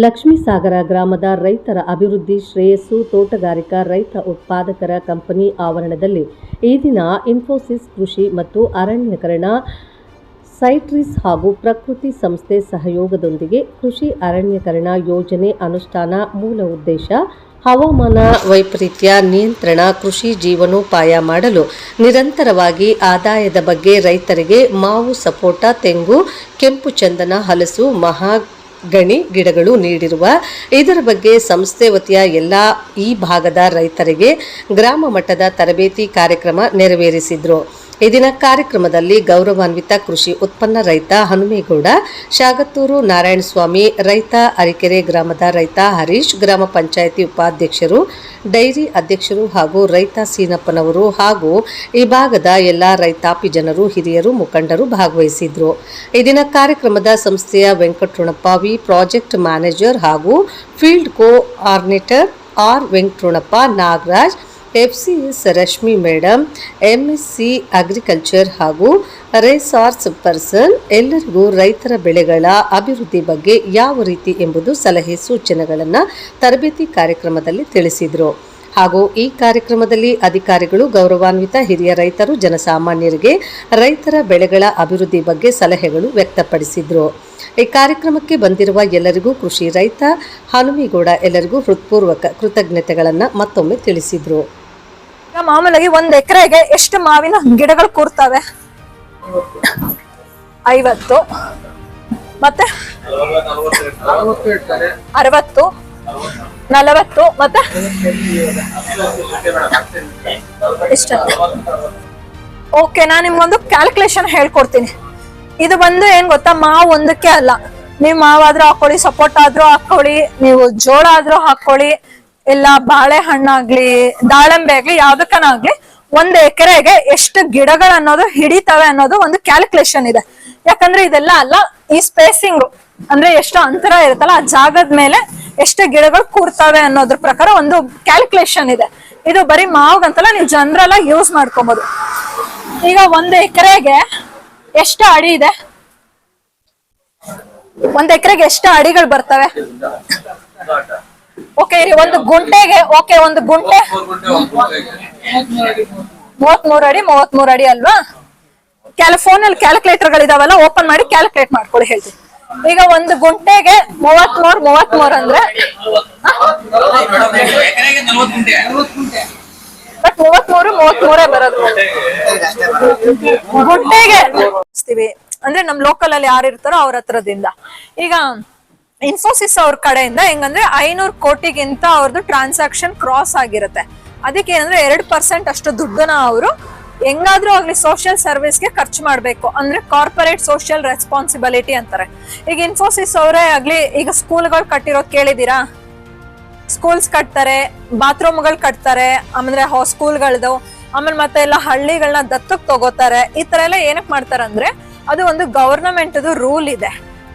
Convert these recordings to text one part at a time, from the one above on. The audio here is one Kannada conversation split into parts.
ಲಕ್ಷ್ಮೀಸಾಗರ ಗ್ರಾಮದ ರೈತರ ಅಭಿವೃದ್ಧಿ ಶ್ರೇಯಸ್ಸು ತೋಟಗಾರಿಕಾ ರೈತ ಉತ್ಪಾದಕರ ಕಂಪನಿ ಆವರಣದಲ್ಲಿ ಈ ದಿನ ಇನ್ಫೋಸಿಸ್ ಕೃಷಿ ಮತ್ತು ಅರಣ್ಯಕರಣ, ಸೈಟ್ರಿಸ್ ಹಾಗೂ ಪ್ರಕೃತಿ ಸಂಸ್ಥೆ ಸಹಯೋಗದೊಂದಿಗೆ ಕೃಷಿ ಅರಣ್ಯಕರಣ ಯೋಜನೆ ಅನುಷ್ಠಾನ ಮೂಲ ಉದ್ದೇಶ, ಹವಾಮಾನ ವೈಪರೀತ್ಯ ನಿಯಂತ್ರಣ, ಕೃಷಿ ಜೀವನೋಪಾಯ ಮಾಡಲು ನಿರಂತರವಾಗಿ ಆದಾಯದ ಬಗ್ಗೆ ರೈತರಿಗೆ ಮಾವು ಸಪೋಟ, ತೆಂಗು, ಕೆಂಪು ಚಂದನ, ಹಲಸು, ಮಹಾ ಗಣಿ ಗಿಡಗಳು ನೀಡಿರುವ ಇದರ ಬಗ್ಗೆ ಸಂಸ್ಥೆ ವತಿಯ ಎಲ್ಲ ಈ ಭಾಗದ ರೈತರಿಗೆ ಗ್ರಾಮ ಮಟ್ಟದ ತರಬೇತಿ ಕಾರ್ಯಕ್ರಮ ನೆರವೇರಿಸಿದ್ರು. ಈ ದಿನ ಕಾರ್ಯಕ್ರಮದಲ್ಲಿ ಗೌರವಾನ್ವಿತ ಕೃಷಿ ಉತ್ಪನ್ನ ರೈತ ಹನುಮೇಗೌಡ, ಶಾಗತ್ತೂರು ನಾರಾಯಣಸ್ವಾಮಿ, ರೈತ ಅರಿಕೆರೆ ಗ್ರಾಮದ ರೈತ ಹರೀಶ್, ಗ್ರಾಮ ಪಂಚಾಯಿತಿ ಉಪಾಧ್ಯಕ್ಷರು, ಡೈರಿ ಅಧ್ಯಕ್ಷರು ಹಾಗೂ ರೈತ ಸೀನಪ್ಪನವರು ಹಾಗೂ ಈ ಭಾಗದ ಎಲ್ಲ ರೈತಾಪಿ ಜನರು, ಹಿರಿಯರು, ಮುಖಂಡರು ಭಾಗವಹಿಸಿದ್ರು. ಈ ದಿನ ಕಾರ್ಯಕ್ರಮದ ಸಂಸ್ಥೆಯ ವೆಂಕಟರಮಣಪ್ಪ ವಿ, ಪ್ರಾಜೆಕ್ಟ್ ಮ್ಯಾನೇಜರ್ ಹಾಗೂ field coordinator R Venkataramanappa Nagaraj FCS Rashmi madam M S C agriculture ಹಾಗೂ ರೆಸಾರ್ಟ್ಸ್ ಪರ್ಸನ್, ಎಲ್ಲರಿಗೂ ರೈತರ ಬೆಳೆಗಳ ಅಭಿವೃದ್ಧಿ ಬಗ್ಗೆ ಯಾವ ರೀತಿ ಎಂಬುದು ಸಲಹೆ ಸೂಚನೆಗಳನ್ನು ತರಬೇತಿ ಕಾರ್ಯಕ್ರಮದಲ್ಲಿ ತಿಳಿಸಿದರು. ಹಾಗೂ ಈ ಕಾರ್ಯಕ್ರಮದಲ್ಲಿ ಅಧಿಕಾರಿಗಳು, ಗೌರವಾನ್ವಿತ ಹಿರಿಯ ರೈತರು, ಜನಸಾಮಾನ್ಯರಿಗೆ ರೈತರ ಬೆಳೆಗಳ ಅಭಿವೃದ್ಧಿ ಬಗ್ಗೆ ಸಲಹೆಗಳು ವ್ಯಕ್ತಪಡಿಸಿದರು. ಈ ಕಾರ್ಯಕ್ರಮಕ್ಕೆ ಬಂದಿರುವ ಎಲ್ಲರಿಗೂ ಕೃಷಿ ರೈತ ಹನುಮೇಗೌಡ ಎಲ್ಲರಿಗೂ ಹೃತ್ಪೂರ್ವಕ ಕೃತಜ್ಞತೆಗಳನ್ನು ಮತ್ತೊಮ್ಮೆ ತಿಳಿಸಿದರು. ಮಾಮೂಲಾಗಿ ಒಂದ್ ಎಕರೆಗೆ ಎಷ್ಟು ಮಾವಿನ ಗಿಡಗಳು ಕೂರ್ತವೆ? ಐವತ್ತು. ಮತ್ತೆ? ಅರವತ್ತು. ನಲವತ್ತು. ಮತ್ತೆ? ಇಷ್ಟ ಓಕೆ ನಾನು ನಿಮ್ಗೊಂದು ಕ್ಯಾಲ್ಕುಲೇಷನ್ ಹೇಳ್ಕೊಡ್ತೀನಿ. ಇದು ಬಂದು ಏನ್ ಗೊತ್ತಾ, ಮಾವು ಒಂದಕ್ಕೆ ಅಲ್ಲ. ನೀವು ಮಾವಾದ್ರೂ ಹಾಕೊಳ್ಳಿ ಸಪೋರ್ಟ್ ಆದ್ರೂ ಹಾಕೊಳ್ಳಿ, ನೀವು ಜೋಳ ಆದ್ರೂ ಹಾಕೊಳ್ಳಿ ಇಲ್ಲ ಬಾಳೆಹಣ್ಣಾಗ್ಲಿ, ದಾಳಂಬೆ ಆಗ್ಲಿ, ಯಾವ್ದಕ್ಕನಾಗ್ಲಿ ಒಂದ್ ಎಕರೆಗೆ ಎಷ್ಟು ಗಿಡಗಳು ಅನ್ನೋದು ಹಿಡಿತವೆ ಅನ್ನೋದು ಒಂದು ಕ್ಯಾಲ್ಕುಲೇಷನ್ ಇದೆ. ಯಾಕಂದ್ರೆ ಇದೆಲ್ಲ ಅಲ್ಲ, ಈ ಸ್ಪೇಸಿಂಗ್ ಅಂದ್ರೆ ಎಷ್ಟು ಅಂತರ ಇರುತ್ತಲ್ಲ, ಆ ಜಾಗದ ಮೇಲೆ ಎಷ್ಟು ಗಿಡಗಳು ಕೂರ್ತವೆ ಅನ್ನೋದ್ರ ಪ್ರಕಾರ ಒಂದು ಕ್ಯಾಲ್ಕುಲೇಷನ್ ಇದೆ. ಇದು ಬರೀ ಮಾವ್ಗಂತಲ್ಲ ನೀವು ಜನರೆಲ್ಲ ಯೂಸ್ ಮಾಡ್ಕೊಬಹುದು ಈಗ ಒಂದ್ ಎಕರೆಗೆ ಎಷ್ಟು ಅಡಿ ಇದೆ? ಒಂದ್ ಎಕರೆಗೆ ಎಷ್ಟು ಅಡಿಗಳು ಬರ್ತವೆ? ಓಕೆ ಒಂದು ಗುಂಟೆಗೆ ಓಕೆ ಒಂದು ಗುಂಟೆ. ಮೂವತ್ ಮೂರ್ ಅಡಿ ಮೂವತ್ ಮೂರ್ ಅಡಿ ಅಲ್ವಾ? ಕ್ಯಾಲ ಫೋನ್ ಅಲ್ಲಿ ಕ್ಯಾಲ್ಕುಲೇಟರ್ ಗಳಿದಾವಲ್ಲ ಓಪನ್ ಮಾಡಿ ಕ್ಯಾಲ್ಕುಲೇಟ್ ಮಾಡ್ಕೊಳ್ಳಿ, ಹೇಳ್ತೀನಿ. ಈಗ ಒಂದು ಗುಂಟೆಗೆ ಮೂವತ್ ಮೂರ್ ಮೂವತ್ ಮೂರ್ ಅಂದ್ರೆ? ಬಟ್ ಮೂವತ್ ಮೂರು ಮೂವತ್ ಮೂರೇ ಬರೋದು. ಗುಂಟೆಗೆ, ಅಂದ್ರೆ ನಮ್ ಲೋಕಲ್ ಅಲ್ಲಿ ಯಾರು ಇರ್ತಾರೋ ಅವ್ರ ಹತ್ರದಿಂದ. ಈಗ ಇನ್ಫೋಸಿಸ್ ಅವ್ರ ಕಡೆಯಿಂದ ಹೆಂಗಂದ್ರೆ ಐನೂರು ಕೋಟಿಗಿಂತ ಅವ್ರದ್ದು ಟ್ರಾನ್ಸಾಕ್ಷನ್ ಕ್ರಾಸ್ ಆಗಿರುತ್ತೆ. ಅದಕ್ಕೆ ಏನಂದ್ರೆ ಎರಡು ಪರ್ಸೆಂಟ್ ಅಷ್ಟು ದುಡ್ಡನ್ನ ಅವರು ಹೆಂಗಾದ್ರೂ ಆಗ್ಲಿ ಸೋಷಿಯಲ್ ಸರ್ವಿಸ್ಗೆ ಖರ್ಚು ಮಾಡಬೇಕು. ಅಂದ್ರೆ ಕಾರ್ಪೊರೇಟ್ ಸೋಷಿಯಲ್ ರೆಸ್ಪಾನ್ಸಿಬಿಲಿಟಿ ಅಂತಾರೆ. ಈಗ ಇನ್ಫೋಸಿಸ್ ಅವರೇ ಆಗ್ಲಿ, ಈಗ ಸ್ಕೂಲ್ಗಳು ಕಟ್ಟಿರೋದು ಕೇಳಿದೀರಾ ಸ್ಕೂಲ್ಸ್ ಕಟ್ತಾರೆ ಬಾತ್ರೂಮ್ಗಳು ಕಟ್ತಾರೆ, ಆಮೇಲೆ ಸ್ಕೂಲ್ಗಳದು ಆಮೇಲೆ ಮತ್ತೆ ಎಲ್ಲ ಹಳ್ಳಿಗಳನ್ನ ದತ್ತಕ್ ತಗೋತಾರೆ. ಈ ತರ ಎಲ್ಲ ಏನಕ್ ಮಾಡ್ತಾರೆ ಅಂದ್ರೆ ಅದು ಒಂದು ಗವರ್ನಮೆಂಟ್ ರೂಲ್ ಇದೆ.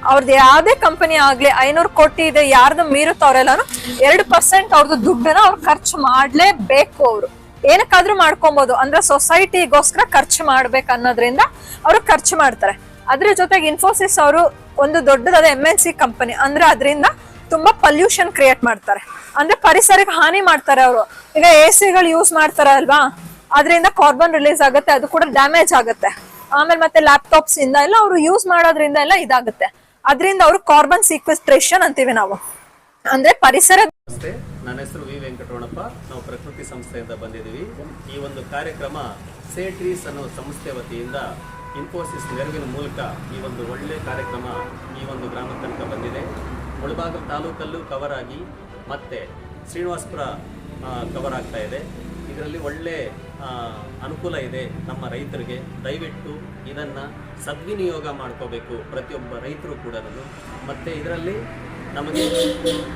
ಅವ್ರದ್ದು ಯಾವುದೇ ಕಂಪನಿ ಆಗ್ಲಿ ಐನೂರು ಕೋಟಿ ಇದೆ, ಯಾರ್ದು ಮೀರುತ್ತೋ ಅವರೆಲ್ಲಾನು ಎರಡು ಪರ್ಸೆಂಟ್ ಅವ್ರದ್ದು ದುಡ್ಡನ್ನ ಅವ್ರು ಖರ್ಚು ಮಾಡ್ಲೇಬೇಕು ಅವರು. ಏನಕ್ಕಾದ್ರೂ ಮಾಡ್ಕೊಬೋದು. ಅಂದ್ರೆ ಸೊಸೈಟಿಗೋಸ್ಕರ ಖರ್ಚು ಮಾಡ್ಬೇಕು ಅನ್ನೋದ್ರಿಂದ ಅವರು ಖರ್ಚು ಮಾಡ್ತಾರೆ. ಅದ್ರ ಜೊತೆಗೆ ಇನ್ಫೋಸಿಸ್ ಅವರು ಒಂದು ದೊಡ್ಡದಾದ ಎಂ ಎನ್ ಸಿ ಕಂಪನಿ ಅಂದ್ರೆ ಅದರಿಂದ ತುಂಬಾ ಪಲ್ಯೂಷನ್ ಕ್ರಿಯೇಟ್ ಮಾಡ್ತಾರೆ. ಅಂದ್ರೆ ಪರಿಸರಕ್ಕೆ ಹಾನಿ ಮಾಡ್ತಾರೆ ಅವರು. ಈಗ ಎ ಸಿಗಳು ಯೂಸ್ ಮಾಡ್ತಾರೆ ಅಲ್ವಾ? ಅದರಿಂದ ಕಾರ್ಬನ್ ರಿಲೀಸ್ ಆಗುತ್ತೆ, ಅದು ಕೂಡ ಡ್ಯಾಮೇಜ್ ಆಗುತ್ತೆ. ಆಮೇಲೆ ಮತ್ತೆ ಲ್ಯಾಪ್ಟಾಪ್ಸ್ ಇಂದ ಎಲ್ಲ ಅವರು ಯೂಸ್ ಮಾಡೋದ್ರಿಂದ ಎಲ್ಲ ಇದಾಗುತ್ತೆ. ಅದರಿಂದ ಅವರು ಕಾರ್ಬನ್ ಸೀಕ್ವೆಸ್ಟ್ರೇಷನ್ ಅಂತೀವಿ ನಾವು. ಅಂದ್ರೆ ಪರಿಸರ ನನ್ನ ಹೆಸರು ವಿ ವೆಂಕಟರಮಣಪ್ಪ. ನಾವು ಪ್ರಕೃತಿ ಸಂಸ್ಥೆಯಿಂದ ಬಂದಿದ್ದೀವಿ. ಈ ಒಂದು ಕಾರ್ಯಕ್ರಮ ಸೇಟ್ರೀಸ್ ಅನ್ನೋ ಸಂಸ್ಥೆ ವತಿಯಿಂದ ಇನ್ಫೋಸಿಸ್ ನೆರವಿನ ಮೂಲಕ ಈ ಒಂದು ಒಳ್ಳೆ ಕಾರ್ಯಕ್ರಮ ಈ ಒಂದು ಗ್ರಾಮ ತನಕ ಬಂದಿದೆ. ಮುಳಬಾಗಿಲು ತಾಲೂಕಲ್ಲೂ ಕವರ್ ಆಗಿ ಮತ್ತೆ ಶ್ರೀನಿವಾಸಪುರ ಕವರ್ ಆಗ್ತಾ ಇದೆ. ಇದರಲ್ಲಿ ಒಳ್ಳೆ ಅನುಕೂಲ ಇದೆ ನಮ್ಮ ರೈತರಿಗೆ. ದಯವಿಟ್ಟು ಇದನ್ನು ಸದ್ವಿನಿಯೋಗ ಮಾಡ್ಕೋಬೇಕು ಪ್ರತಿಯೊಬ್ಬ ರೈತರು ಕೂಡ ಮತ್ತು ಇದರಲ್ಲಿ ನಮಗೆ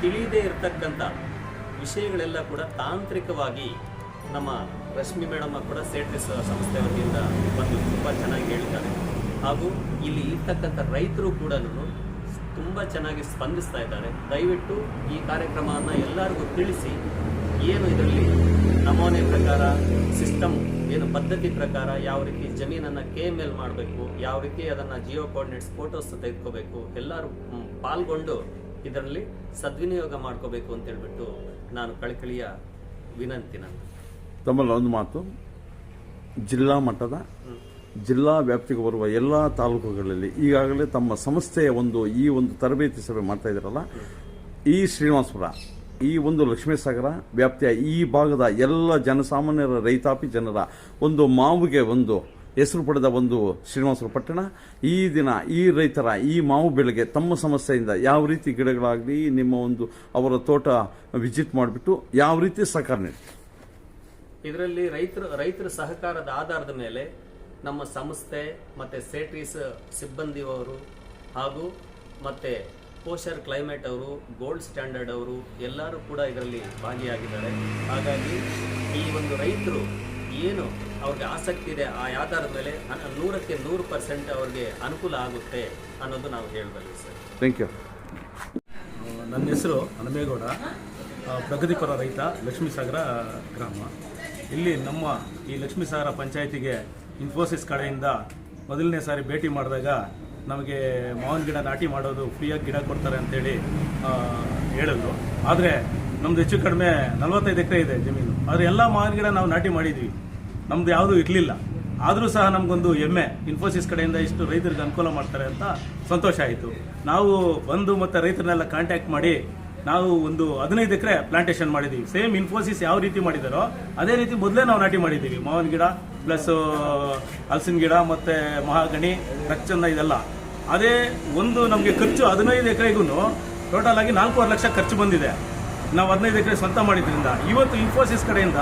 ತಿಳಿಯದೇ ಇರತಕ್ಕಂಥ ವಿಷಯಗಳೆಲ್ಲ ಕೂಡ ತಾಂತ್ರಿಕವಾಗಿ ನಮ್ಮ ರಶ್ಮಿ ಮೇಡಮ್ ಕೂಡ ಸೇಟ್ರಿಸ್ ಸಂಸ್ಥೆ ವತಿಯಿಂದ ಬಂದು ತುಂಬ ಚೆನ್ನಾಗಿ ಹೇಳ್ತಾರೆ. ಹಾಗೂ ಇಲ್ಲಿ ಇರ್ತಕ್ಕಂಥ ರೈತರು ಕೂಡ ತುಂಬ ಚೆನ್ನಾಗಿ ಸ್ಪಂದಿಸ್ತಾ ಇದ್ದಾರೆ. ದಯವಿಟ್ಟು ಈ ಕಾರ್ಯಕ್ರಮವನ್ನು ಎಲ್ಲರಿಗೂ ತಿಳಿಸಿ, ಏನು ಇದರಲ್ಲಿ ನಮೂನೆ ಪ್ರಕಾರ ಸಿಸ್ಟಮ್ ಏನು ಪದ್ಧತಿ ಪ್ರಕಾರ ಯಾವ ರೀತಿ ಜಮೀನನ್ನು ಕೆ ಎಂ ಎಲ್ ಮಾಡಬೇಕು ಯಾವ ರೀತಿ ಅದನ್ನು ಜಿಯೋ ಕೋಆರ್ಡಿನೇಟ್ಸ್ ಫೋಟೋಸ್ ತೆಗೆದುಕೋಬೇಕು ಎಲ್ಲರೂ ಪಾಲ್ಗೊಂಡು ಇದರಲ್ಲಿ ಸದ್ವಿನಿಯೋಗ ಮಾಡ್ಕೋಬೇಕು ಅಂತ ಹೇಳ್ಬಿಟ್ಟು ನಾನು ಕಳಕಳಿಯ ವಿನಂತಿ ನಾನು ತಮ್ಮಲ್ಲಿ ಒಂದು ಮಾತು. ಜಿಲ್ಲಾ ಮಟ್ಟದ ಜಿಲ್ಲಾ ವ್ಯಾಪ್ತಿಗೆ ಬರುವ ಎಲ್ಲ ತಾಲೂಕುಗಳಲ್ಲಿ ಈಗಾಗಲೇ ತಮ್ಮ ಸಂಸ್ಥೆಯ ಒಂದು ಈ ಒಂದು ತರಬೇತಿ ಸಭೆ ಮಾಡ್ತಾ ಇದ್ದಾರಲ್ಲ ಈ ಶ್ರೀನಿವಾಸಪುರ ಈ ಒಂದು ಲಕ್ಷ್ಮೀಸಾಗರ ವ್ಯಾಪ್ತಿಯ ಈ ಭಾಗದ ಎಲ್ಲ ಜನಸಾಮಾನ್ಯರ, ರೈತಾಪಿ ಜನರ ಒಂದು ಮಾವಿಗೆ ಒಂದು ಹೆಸರು ಪಡೆದ ಒಂದು ಶ್ರೀನಿವಾಸ ಪಟ್ಟಣ. ಈ ದಿನ ಈ ರೈತರ ಈ ಮಾವು ಬೆಳೆಗೆ ತಮ್ಮ ಸಮಸ್ಯೆಯಿಂದ ಯಾವ ರೀತಿ ಗಿಡಗಳಾಗಲಿ, ನಿಮ್ಮ ಒಂದು ಅವರ ತೋಟ ವಿಸಿಟ್ ಮಾಡಿಬಿಟ್ಟು ಯಾವ ರೀತಿ ಸಹಕಾರ ನೀಡಿ ಇದರಲ್ಲಿ ರೈತರು, ರೈತರ ಸಹಕಾರದ ಆಧಾರದ ಮೇಲೆ ನಮ್ಮ ಸಂಸ್ಥೆ, ಮತ್ತೆ ಸೇಟ್ರೀಸ್, ಸಿಬ್ಬಂದಿಯವರು ಹಾಗೂ ಮತ್ತೆ ಪೋಷರ್ ಕ್ಲೈಮೇಟ್ ಅವರು ಗೋಲ್ಡ್ ಸ್ಟ್ಯಾಂಡರ್ಡ್ ಅವರು ಎಲ್ಲರೂ ಕೂಡ ಇದರಲ್ಲಿ ಭಾಗಿಯಾಗಿದ್ದಾರೆ. ಹಾಗಾಗಿ ಈ ಒಂದು ರೈತರು ಏನು ಅವ್ರಿಗೆ ಆಸಕ್ತಿ ಇದೆ ಆ ಆಧಾರದ ಮೇಲೆ ನೂರಕ್ಕೆ ನೂರು ಪರ್ಸೆಂಟ್ ಅವ್ರಿಗೆ ಅನುಕೂಲ ಆಗುತ್ತೆ ಅನ್ನೋದು ನಾವು ಹೇಳಬಲ್ಲೆ ಸರ್. ಥ್ಯಾಂಕ್ ಯು ನನ್ನ ಹೆಸರು ಹನುಮೇಗೌಡ. ಪ್ರಗತಿಪರ ರೈತ ಲಕ್ಷ್ಮೀಸಾಗರ ಗ್ರಾಮ. ಇಲ್ಲಿ ನಮ್ಮ ಈ ಲಕ್ಷ್ಮೀಸಾಗರ ಪಂಚಾಯತಿಗೆ ಇನ್ಫೋಸಿಸ್ ಕಡೆಯಿಂದ ಮೊದಲನೇ ಸಾರಿ ಭೇಟಿ ಮಾಡಿದಾಗ ನಮಗೆ ಮಾವಿನ ಗಿಡ ನಾಟಿ ಮಾಡೋದು ಫ್ರೀಯಾಗಿ ಗಿಡ ಕೊಡ್ತಾರೆ ಅಂತೇಳಿ ಹೇಳಿದ್ರು. ಆದರೆ ನಮ್ದು ಹೆಚ್ಚು ಕಡಿಮೆ ನಲವತ್ತೈದು ಎಕರೆ ಇದೆ ಜಮೀನು. ಆದರೆ ಎಲ್ಲ ಮಾವಿನ ಗಿಡ ನಾವು ನಾಟಿ ಮಾಡಿದ್ವಿ. ನಮ್ದು ಯಾವುದೂ ಇರಲಿಲ್ಲ. ಆದರೂ ಸಹ ನಮಗೊಂದು ಹೆಮ್ಮೆ. ಇನ್ಫೋಸಿಸ್ ಕಡೆಯಿಂದ ಇಷ್ಟು ರೈತರಿಗೆ ಅನುಕೂಲ ಮಾಡ್ತಾರೆ ಅಂತ ಸಂತೋಷ ಆಯಿತು. ನಾವು ಬಂದು ಮತ್ತು ರೈತರನ್ನೆಲ್ಲ ಕಾಂಟ್ಯಾಕ್ಟ್ ಮಾಡಿ ನಾವು ಒಂದು ಹದಿನೈದು ಎಕರೆ ಪ್ಲಾಂಟೇಶನ್ ಮಾಡಿದ್ದೀವಿ ಸೇಮ್ ಇನ್ಫೋಸಿಸ್ ಯಾವ ರೀತಿ ಮಾಡಿದಾರೋ, ಅದೇ ರೀತಿ ಮೊದಲೇ ನಾವು ನಾಟಿ ಮಾಡಿದ್ದೀವಿ ಮಾವಿನ ಗಿಡ ಪ್ಲಸ್ ಹಲಸಿನ ಗಿಡ ಮತ್ತು ಮಹಾಗಣಿ ರಚ್ಚಂದ ಇದೆಲ್ಲ. ಅದೇ ಒಂದು ನಮಗೆ ಖರ್ಚು ಹದಿನೈದು ಎಕರೆಗೂ ಟೋಟಲ್ ಆಗಿ ನಾಲ್ಕೂವರೆ ಲಕ್ಷ ಖರ್ಚು ಬಂದಿದೆ. ನಾವು ಹದಿನೈದು ಎಕರೆ ಸ್ವಂತ ಮಾಡಿದ್ರಿಂದ, ಇವತ್ತು ಇನ್ಫೋಸಿಸ್ ಕಡೆಯಿಂದ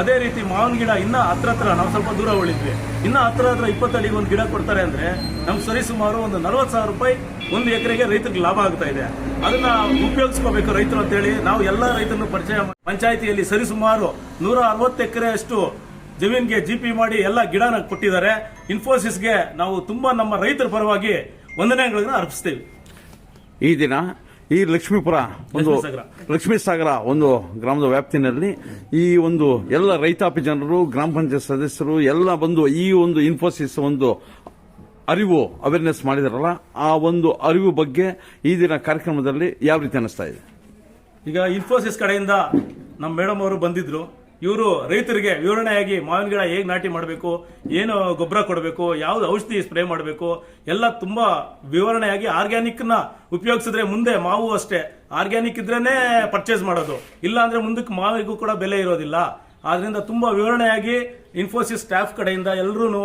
ಅದೇ ರೀತಿ ಮಾವಿನ ಗಿಡ ಇನ್ನ ಹತ್ರ ಹತ್ರ, ನಾವು ಸ್ವಲ್ಪ ದೂರ ಉಳಿದ್ವಿ. ಇನ್ನ ಹತ್ರ ಹತ್ರ ಇಪ್ಪತ್ತಡಿಗೆ ಒಂದು ಗಿಡ ಕೊಡ್ತಾರೆ ಅಂದ್ರೆ ನಮ್ಗೆ ಸರಿಸುಮಾರು ಒಂದು ನಲವತ್ತು ಸಾವಿರ ರೂಪಾಯಿ ಒಂದು ಎಕರೆಗೆ ರೈತರಿಗೆ ಲಾಭ ಆಗ್ತಾ ಇದೆ. ಅದನ್ನ ಉಪಯೋಗಿಸ್ಕೋಬೇಕು ರೈತರು ಅಂತೇಳಿ ನಾವು ಎಲ್ಲ ರೈತರನ್ನು ಪರಿಚಯ ಪಂಚಾಯಿತಿಯಲ್ಲಿ ಸರಿಸುಮಾರು ನೂರ ಅರವತ್ತು ಎಕರೆ ಅಷ್ಟು ಜಮೀನ್ಗೆ ಜಿ ಪಿ ಮಾಡಿ ಎಲ್ಲ ಗಿಡನ ಕೊಟ್ಟಿದ್ದಾರೆ. ಇನ್ಫೋಸಿಸ್ಗೆ ನಾವು ತುಂಬಾ ನಮ್ಮ ರೈತರ ಪರವಾಗಿ ವಂದನೆಗಳನ್ನು ಅರ್ಪಿಸ್ತೇವೆ. ಈ ದಿನ ಈ ಲಕ್ಷ್ಮೀಪುರ ಒಂದು. ಲಕ್ಷ್ಮೀ ಸಾಗರ ಒಂದು ಗ್ರಾಮದ ವ್ಯಾಪ್ತಿನಲ್ಲಿ ಈ ಒಂದು ಎಲ್ಲ ರೈತಾಪಿ ಜನರು ಗ್ರಾಮ ಪಂಚಾಯತ್ ಸದಸ್ಯರು ಎಲ್ಲ ಬಂದು ಈ ಒಂದು ಇನ್ಫೋಸಿಸ್ ಒಂದು ಅರಿವು ಅವೇರ್ನೆಸ್ ಮಾಡಿದಾರಲ್ಲ ಆ ಒಂದು ಅರಿವು ಬಗ್ಗೆ ಈ ದಿನ ಕಾರ್ಯಕ್ರಮದಲ್ಲಿ ಯಾವ ರೀತಿ ಅನಿಸ್ತಾ ಇದೆ ಈಗ ಇನ್ಫೋಸಿಸ್ ಕಡೆಯಿಂದ ನಮ್ಮ ಮೇಡಮ್ ಅವರು ಬಂದಿದ್ರು ಇವರು ರೈತರಿಗೆ ವಿವರಣೆಯಾಗಿ ಮಾವಿನ ಗಿಡ ಹೇಗೆ ನಾಟಿ ಮಾಡಬೇಕು, ಏನು ಗೊಬ್ಬರ ಕೊಡಬೇಕು, ಯಾವ್ದು ಔಷಧಿ ಸ್ಪ್ರೇ ಮಾಡಬೇಕು, ಎಲ್ಲ ತುಂಬಾ ವಿವರಣೆಯಾಗಿ ಆರ್ಗ್ಯಾನಿಕ್ನ ಉಪಯೋಗಿಸಿದ್ರೆ ಮುಂದೆ ಮಾವು ಅಷ್ಟೇ. ಆರ್ಗ್ಯಾನಿಕ್ ಇದ್ರೇನೆ ಪರ್ಚೇಸ್ ಮಾಡೋದು. ಇಲ್ಲ ಅಂದ್ರೆ ಮುಂದಕ್ಕೆ ಮಾವಿಗೂ ಕೂಡ ಬೆಲೆ ಇರೋದಿಲ್ಲ. ಆದ್ರಿಂದ ತುಂಬಾ ವಿವರಣೆಯಾಗಿ ಇನ್ಫೋಸಿಸ್ ಸ್ಟಾಫ್ ಕಡೆಯಿಂದ ಎಲ್ಲರೂ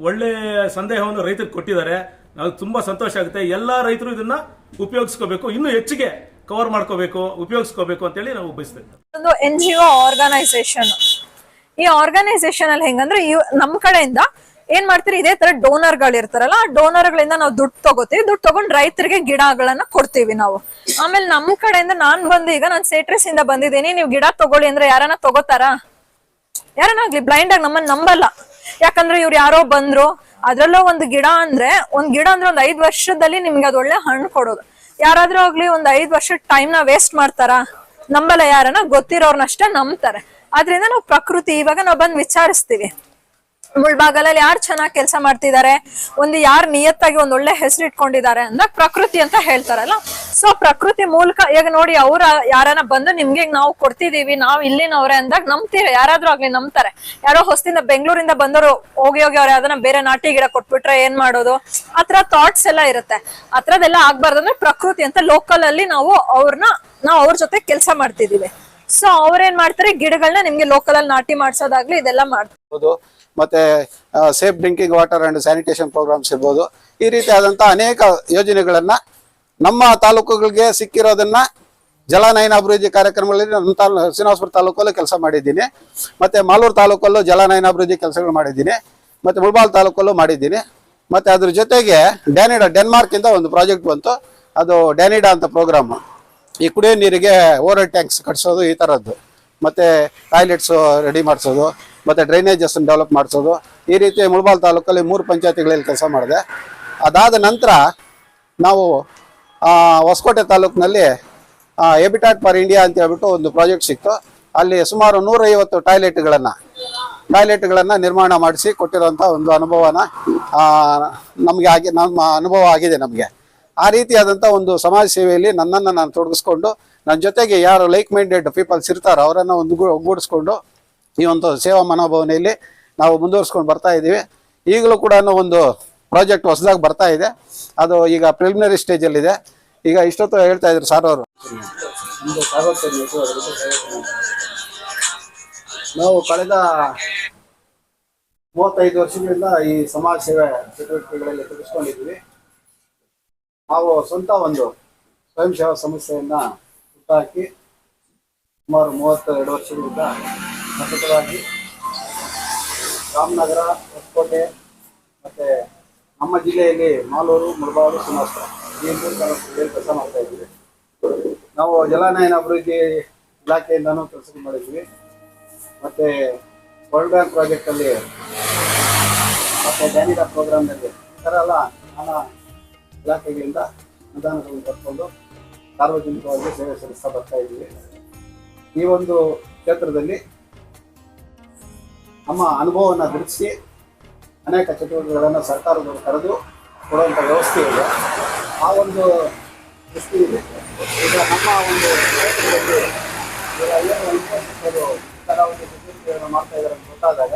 ಒಳ್ಳೆ ಸಂದೇಹವನ್ನು ರೈತರಿಗೆ ಕೊಟ್ಟಿದ್ದಾರೆ. ನಾವು ತುಂಬಾ ಸಂತೋಷ ಆಗುತ್ತೆ. ಎಲ್ಲ ರೈತರು ಇದನ್ನ ಉಪಯೋಗಿಸ್ಕೋಬೇಕು. ಇನ್ನೂ ಹೆಚ್ಚಿಗೆ ಕವರ್ ಮಾಡ್ಕೋಬೇಕು, ಉಪಯೋಗಿಸ್ಕೋಬೇಕು ಅಂತೇಳಿ ನಾವು ಬಯಸ್ತೇವೆ. ಒಂದು ಎನ್ ಜಿ ಒ ಆರ್ಗನೈಸೇಷನ್ ಈ ಆರ್ಗನೈಸೇಷನ್ ಅಲ್ಲಿ ಹೆಂಗಂದ್ರೆ ಇವ್ ನಮ್ ಕಡೆಯಿಂದ ಏನ್ ಮಾಡ್ತೀರಿ, ಇದೇ ತರ ಡೋನರ್ಗಳು ಇರ್ತಾರಲ್ಲ ಆ ಡೋನರ್ ಗಳಿಂದ ನಾವು ದುಡ್ಡು ತಗೋತೀವಿ. ದುಡ್ಡು ತಗೊಂಡ್ ರೈತರಿಗೆ ಗಿಡಗಳನ್ನ ಕೊಡ್ತೀವಿ ನಾವು. ಆಮೇಲೆ ನಮ್ ಕಡೆಯಿಂದ ನಾನ್ ಬಂದು ಈಗ ನಾನ್ ಸೇಟ್ರಸ್ ಇಂದ ಬಂದಿದ್ದೀನಿ. ನೀವು ಗಿಡ ತಗೊಳ್ಳಿ ಅಂದ್ರೆ ಯಾರನ್ನ ತಗೋತಾರಾ? ಯಾರನ್ನಾಗ್ಲಿ ಬ್ಲೈಂಡ್ ಆಗಿ ನಮ್ಮನ್ನ ನಂಬಲ್ಲ. ಯಾಕಂದ್ರೆ ಇವ್ರು ಯಾರೋ ಬಂದ್ರು. ಅದ್ರಲ್ಲೂ ಒಂದು ಗಿಡ ಅಂದ್ರೆ, ಒಂದ್ ಗಿಡ ಅಂದ್ರೆ ಒಂದ್ ಐದ್ ವರ್ಷದಲ್ಲಿ ನಿಮ್ಗೆ ಅದ್ ಒಳ್ಳೆ ಹಣ್ಣು ಕೊಡೋದು. ಯಾರಾದ್ರೂ ಆಗ್ಲಿ ಒಂದ್ ಐದ್ ವರ್ಷ ಟೈಮ್ನ ವೇಸ್ಟ್ ಮಾಡ್ತಾರ, ನಂಬಲ್ಲ ಯಾರನ್ನ ಗೊತ್ತಿರೋರ್ನಷ್ಟೇ ನಂಬ್ತಾರೆ. ಆದ್ರಿಂದ ನಾವು ಪ್ರಕೃತಿ, ಇವಾಗ ನಾವು ಬಂದ್ ವಿಚಾರಿಸ್ತೀವಿ. ಮುಳ್ಬಾಗಲಲ್ಲಿ ಯಾರು ಚೆನ್ನಾಗಿ ಕೆಲಸ ಮಾಡ್ತಿದ್ದಾರೆ ಒಂದು ಯಾರು ನಿಯತ್ತಾಗಿ ಒಂದ್ ಒಳ್ಳೆ ಹೆಸರು ಇಟ್ಕೊಂಡಿದ್ದಾರೆ ಅಂದಾಗ ಪ್ರಕೃತಿ ಅಂತ ಹೇಳ್ತಾರಲ್ಲ. ಸೊ ಪ್ರಕೃತಿ ಮೂಲಕ, ಈಗ ನೋಡಿ ಅವ್ರ ಯಾರನ್ನ ಬಂದು ನಿಮ್ಗೆ ನಾವು ಕೊಡ್ತಿದೀವಿ, ನಾವು ಇಲ್ಲಿನವ್ರೆ ಅಂದಾಗ ನಂಬ್ತೀರ ಯಾರಾದ್ರೂ ಆಗ್ಲಿ ನಂಬ್ತಾರೆ. ಯಾರೋ ಹೊಸದಿಂದ ಬೆಂಗಳೂರಿಂದ ಬಂದವರು ಹೋಗಿ ಹೋಗಿ ಅವ್ರ ಯಾವ್ದನ್ನ ಬೇರೆ ನಾಟಿ ಗಿಡ ಕೊಟ್ಬಿಟ್ರೆ ಏನ್ ಮಾಡೋದು? ಆತರ ಥಾಟ್ಸ್ ಎಲ್ಲ ಇರುತ್ತೆ. ಆತರದೆಲ್ಲ ಆಗ್ಬಾರ್ದು ಅಂದ್ರೆ ಪ್ರಕೃತಿ ಅಂತ ಲೋಕಲ್ ಅಲ್ಲಿ ನಾವು ಅವ್ರನ್ನ ನಾವು ಅವ್ರ ಜೊತೆ ಕೆಲಸ ಮಾಡ್ತಿದೀವಿ. ಸೊ ಅವ್ರೇನ್ ಮಾಡ್ತಾರೆ? ಗಿಡಗಳನ್ನ ನಿಮ್ಗೆ ಲೋಕಲ್ ಅಲ್ಲಿ ನಾಟಿ ಮಾಡ್ಸೋದಾಗ್ಲಿ ಇದೆಲ್ಲ ಮಾಡ್ಬೋದು ಮತ್ತೆ safe drinking water and sanitation programmes ಇರ್ಬೋದು. ಈ ರೀತಿ ಆದಂತ ಅನೇಕ ಯೋಜನೆಗಳನ್ನ ನಮ್ಮ ತಾಲೂಕುಗಳಿಗೆ ಸಿಕ್ಕಿರೋದನ್ನ ಜಲಾನಯನ ಅಭಿವೃದ್ಧಿ ಕಾರ್ಯಕ್ರಮಗಳಲ್ಲಿ ನಮ್ಮ ತಾಲೂ, ಶ್ರೀನಿವಾಸಪುರ ತಾಲೂಕಲ್ಲೂ ಕೆಲಸ ಮಾಡಿದ್ದೀನಿ. ಮತ್ತೆ ಮಾಲೂರು ತಾಲೂಕಲ್ಲೂ ಜಲಾನಯನ ಅಭಿವೃದ್ಧಿ ಕೆಲಸಗಳು ಮಾಡಿದ್ದೀನಿ. ಮತ್ತೆ ಮುಳ್ಬಾಲ್ ತಾಲೂಕಲ್ಲೂ ಮಾಡಿದ್ದೀನಿ. ಮತ್ತೆ ಅದ್ರ ಜೊತೆಗೆ ಡ್ಯಾನಿಡಾ ಡೆನ್ಮಾರ್ಕ್ ಇಂದ ಒಂದು ಪ್ರಾಜೆಕ್ಟ್ ಬಂತು. ಅದು ಡ್ಯಾನಿಡಾ ಅಂತ ಪ್ರೋಗ್ರಾಮ್. ಈ ಕುಡಿಯೋ ನೀರಿಗೆ ಓವರ್ ಟ್ಯಾಂಕ್ಸ್ ಕಟ್ಸೋದು ಈ ಥರದ್ದು ಮತ್ತು ಟಾಯ್ಲೆಟ್ಸ್ ರೆಡಿ ಮಾಡಿಸೋದು, ಮತ್ತು ಡ್ರೈನೇಜಸ್ ಡೆವಲಪ್ ಮಾಡಿಸೋದು. ಈ ರೀತಿ ಮುಳಬಾಲ್ ತಾಲೂಕಲ್ಲಿ ಮೂರು ಪಂಚಾಯತಿಗಳಲ್ಲಿ ಕೆಲಸ ಮಾಡಿದೆ. ಅದಾದ ನಂತರ ನಾವು ಹೊಸಕೋಟೆ ತಾಲೂಕಿನಲ್ಲಿ ಎಬಿಟಾಟ್ ಫಾರ್ ಇಂಡಿಯಾ ಅಂತ ಹೇಳ್ಬಿಟ್ಟು ಒಂದು ಪ್ರಾಜೆಕ್ಟ್ ಸಿಕ್ತು. ಅಲ್ಲಿ ಸುಮಾರು ನೂರೈವತ್ತು ಟಾಯ್ಲೆಟ್ಗಳನ್ನು ಟಾಯ್ಲೆಟ್ಗಳನ್ನು ನಿರ್ಮಾಣ ಮಾಡಿಸಿ ಕೊಟ್ಟಿರೋಂಥ ಒಂದು ಅನುಭವನ ನಮಗೆ ಆಗಿ, ನಮ್ಮ ಅನುಭವ ಆಗಿದೆ ನಮಗೆ. ಆ ರೀತಿಯಾದಂಥ ಒಂದು ಸಮಾಜ ಸೇವೆಯಲ್ಲಿ ನನ್ನನ್ನು ನಾನು ತೊಡಗಿಸ್ಕೊಂಡು ನನ್ನ ಜೊತೆಗೆ ಯಾರು ಲೈಕ್ ಮೈಂಡೆಡ್ ಪೀಪಲ್ಸ್ ಇರ್ತಾರೋ ಅವರನ್ನು ಒಂದು ಒಗ್ಗೂಡಿಸ್ಕೊಂಡು ಈ ಒಂದು ಸೇವಾ ಮನೋಭಾವನೆಯಲ್ಲಿ ನಾವು ಮುಂದುವರಿಸ್ಕೊಂಡು ಬರ್ತಾ ಇದ್ದೀವಿ. ಈಗಲೂ ಕೂಡ ಒಂದು ಪ್ರಾಜೆಕ್ಟ್ ಹೊಸದಾಗಿ ಬರ್ತಾ ಇದೆ. ಅದು ಈಗ ಪ್ರಿಲಿಮಿನರಿ ಸ್ಟೇಜಲ್ಲಿದೆ ಈಗ ಇಷ್ಟೊತ್ತು ಹೇಳ್ತಾ ಇದ್ರು ಸಾರ್ ಅವರು. ನಾವು ಕಳೆದ ಮೂವತ್ತೈದು ವರ್ಷಗಳಿಂದ ಈ ಸಮಾಜ ಸೇವೆ ಚಟುವಟಿಕೆಗಳಲ್ಲಿ ತೊಡಗಿಸ್ಕೊಂಡಿದ್ವಿ ನಾವು ಸ್ವಂತ ಒಂದು ಸ್ವಯಂ ಸೇವಾ ಸಂಸ್ಥೆಯನ್ನ ಹುಟ್ಟಾಕಿ ಸುಮಾರು ಮೂವತ್ತೆರಡು ವರ್ಷಗಳಿಂದ ಸತತವಾಗಿ ರಾಮನಗರ, ಹೊಸಕೋಟೆ ಮತ್ತೆ ನಮ್ಮ ಜಿಲ್ಲೆಯಲ್ಲಿ ಮಾಲೂರು ಮುಳಬಾರು ಸುಮಾಸ್ತ್ರ ಈ ಮೂರು ಕೆಲಸ ಮಾಡ್ತಾ ಇದ್ದೀವಿ. ನಾವು ಜಲಾನಯನ ಅಭಿವೃದ್ಧಿ ಇಲಾಖೆಯಿಂದನೂ ಕೆಲಸ ಮಾಡಿದ್ವಿ ಮತ್ತೆ ವರ್ಲ್ಡ್ ಬ್ಯಾಂಕ್ ಪ್ರಾಜೆಕ್ಟ್ ಅಲ್ಲಿ ಮತ್ತೆ ಡ್ಯಾನಿಡಾ ಪ್ರೋಗ್ರಾಮ್ನಲ್ಲಿ ಈ ಥರ ಎಲ್ಲ ನಾನಾ ಇಲಾಖೆಗಳಿಂದ ಅನುದಾನಗಳನ್ನು ಪಡ್ಕೊಂಡು ಸಾರ್ವಜನಿಕವಾಗಿ ಸೇವೆ ಸಲ್ಲಿಸ್ತಾ ಬರ್ತಾ ಇದ್ದೀವಿ. ಈ ಒಂದು ಕ್ಷೇತ್ರದಲ್ಲಿ ನಮ್ಮ ಅನುಭವವನ್ನು ಬಿಡಿಸಿ ಅನೇಕ ಚಟುವಟಿಕೆಗಳನ್ನು ಸರ್ಕಾರದವರು ಕರೆದು ಕೊಡುವಂಥ ವ್ಯವಸ್ಥೆ ಇದೆ. ಆ ಒಂದು ದೃಷ್ಟಿ ಇದೆ. ಈಗ ನಮ್ಮ ಒಂದು ಕ್ಷೇತ್ರದಲ್ಲಿ ಈಗ ಚಟುವಟಿಕೆಗಳನ್ನು ಮಾಡ್ತಾ ಇದ್ದಾರೆ ಗೊತ್ತಾದಾಗ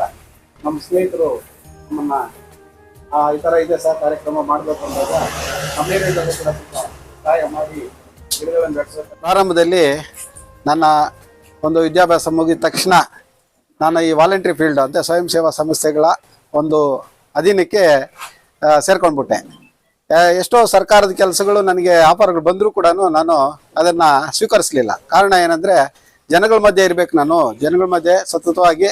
ನಮ್ಮ ಸ್ನೇಹಿತರು ನಮ್ಮನ್ನ ಈ ಥರ ಇದೆ ಸರ್, ಕಾರ್ಯಕ್ರಮ ಮಾಡಬೇಕು ಅಂದಾಗ ಪ್ರಾರಂಭದಲ್ಲಿ ನನ್ನ ಒಂದು ವಿದ್ಯಾಭ್ಯಾಸ ಮುಗಿದ ತಕ್ಷಣ ನಾನು ಈ ವಾಲಂಟ್ರಿ ಫೀಲ್ಡ್ ಅಂತ ಸ್ವಯಂ ಸೇವಾ ಸಂಸ್ಥೆಗಳ ಒಂದು ಅಧೀನಕ್ಕೆ ಸೇರ್ಕೊಂಡ್ಬಿಟ್ಟೆ. ಎಷ್ಟೋ ಸರ್ಕಾರದ ಕೆಲಸಗಳು ನನಗೆ ಆಫರ್ಗಳು ಬಂದರೂ ಕೂಡ ನಾನು ಅದನ್ನು ಸ್ವೀಕರಿಸಲಿಲ್ಲ. ಕಾರಣ ಏನಂದರೆ ಜನಗಳ ಮಧ್ಯೆ ಇರಬೇಕು ನಾನು. ಜನಗಳ ಮಧ್ಯೆ ಸತತವಾಗಿ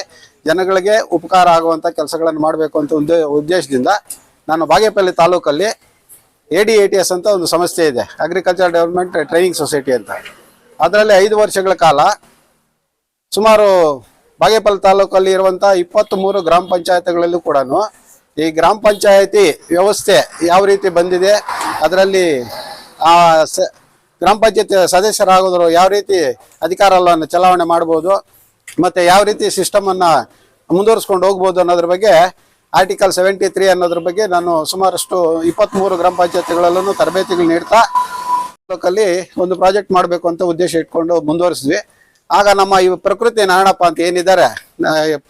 ಜನಗಳಿಗೆ ಉಪಕಾರ ಆಗುವಂಥ ಕೆಲಸಗಳನ್ನು ಮಾಡಬೇಕು ಅಂತ ಒಂದು ಉದ್ದೇಶದಿಂದ ನಾನು ಬಾಗೇಪಲ್ಲಿ ತಾಲೂಕಲ್ಲಿ A D A T S ಅಂತ ಒಂದು ಸಂಸ್ಥೆ ಇದೆ ಅಗ್ರಿಕಲ್ಚರ್ ಡೆವಲಪ್ಮೆಂಟ್ ಟ್ರೈನಿಂಗ್ ಸೊಸೈಟಿ ಅಂತ. ಅದರಲ್ಲಿ ಐದು ವರ್ಷಗಳ ಕಾಲ ಸುಮಾರು ಬಾಗೇಪಲ್ಲಿ ತಾಲೂಕಲ್ಲಿ ಇರುವಂಥ ಇಪ್ಪತ್ತ್ ಮೂರು ಗ್ರಾಮ ಪಂಚಾಯತ್ಗಳಲ್ಲೂ ಕೂಡ ಈ ಗ್ರಾಮ ಪಂಚಾಯತಿ ವ್ಯವಸ್ಥೆ ಯಾವ ರೀತಿ ಬಂದಿದೆ, ಅದರಲ್ಲಿ ಆ ಸ, ಗ್ರಾಮ ಪಂಚಾಯತ್ ಸದಸ್ಯರಾಗೋದ್ರು ಯಾವ ರೀತಿ ಅಧಿಕಾರವನ್ನು ಚಲಾವಣೆ ಮಾಡ್ಬೋದು, ಮತ್ತು ಯಾವ ರೀತಿ ಸಿಸ್ಟಮನ್ನು ಮುಂದುವರಿಸ್ಕೊಂಡು ಹೋಗ್ಬೋದು ಅನ್ನೋದ್ರ ಬಗ್ಗೆ ಆರ್ಟಿಕಲ್ ಸೆವೆಂಟಿ ತ್ರೀ ಅನ್ನೋದ್ರ ಬಗ್ಗೆ ನಾನು ಸುಮಾರಷ್ಟು ಇಪ್ಪತ್ತ್ಮೂರು ಗ್ರಾಮ ಪಂಚಾಯತ್ಗಳಲ್ಲೂ ತರಬೇತಿಗಳು ನೀಡ್ತಾ ತಾಲೂಕಲ್ಲಿ ಒಂದು ಪ್ರಾಜೆಕ್ಟ್ ಮಾಡಬೇಕು ಅಂತ ಉದ್ದೇಶ ಇಟ್ಕೊಂಡು ಮುಂದುವರಿಸಿದ್ವಿ. ಆಗ ನಮ್ಮ ಈ ಪ್ರಕೃತಿ ನಾರಾಯಣಪ್ಪ ಅಂತ ಏನಿದ್ದಾರೆ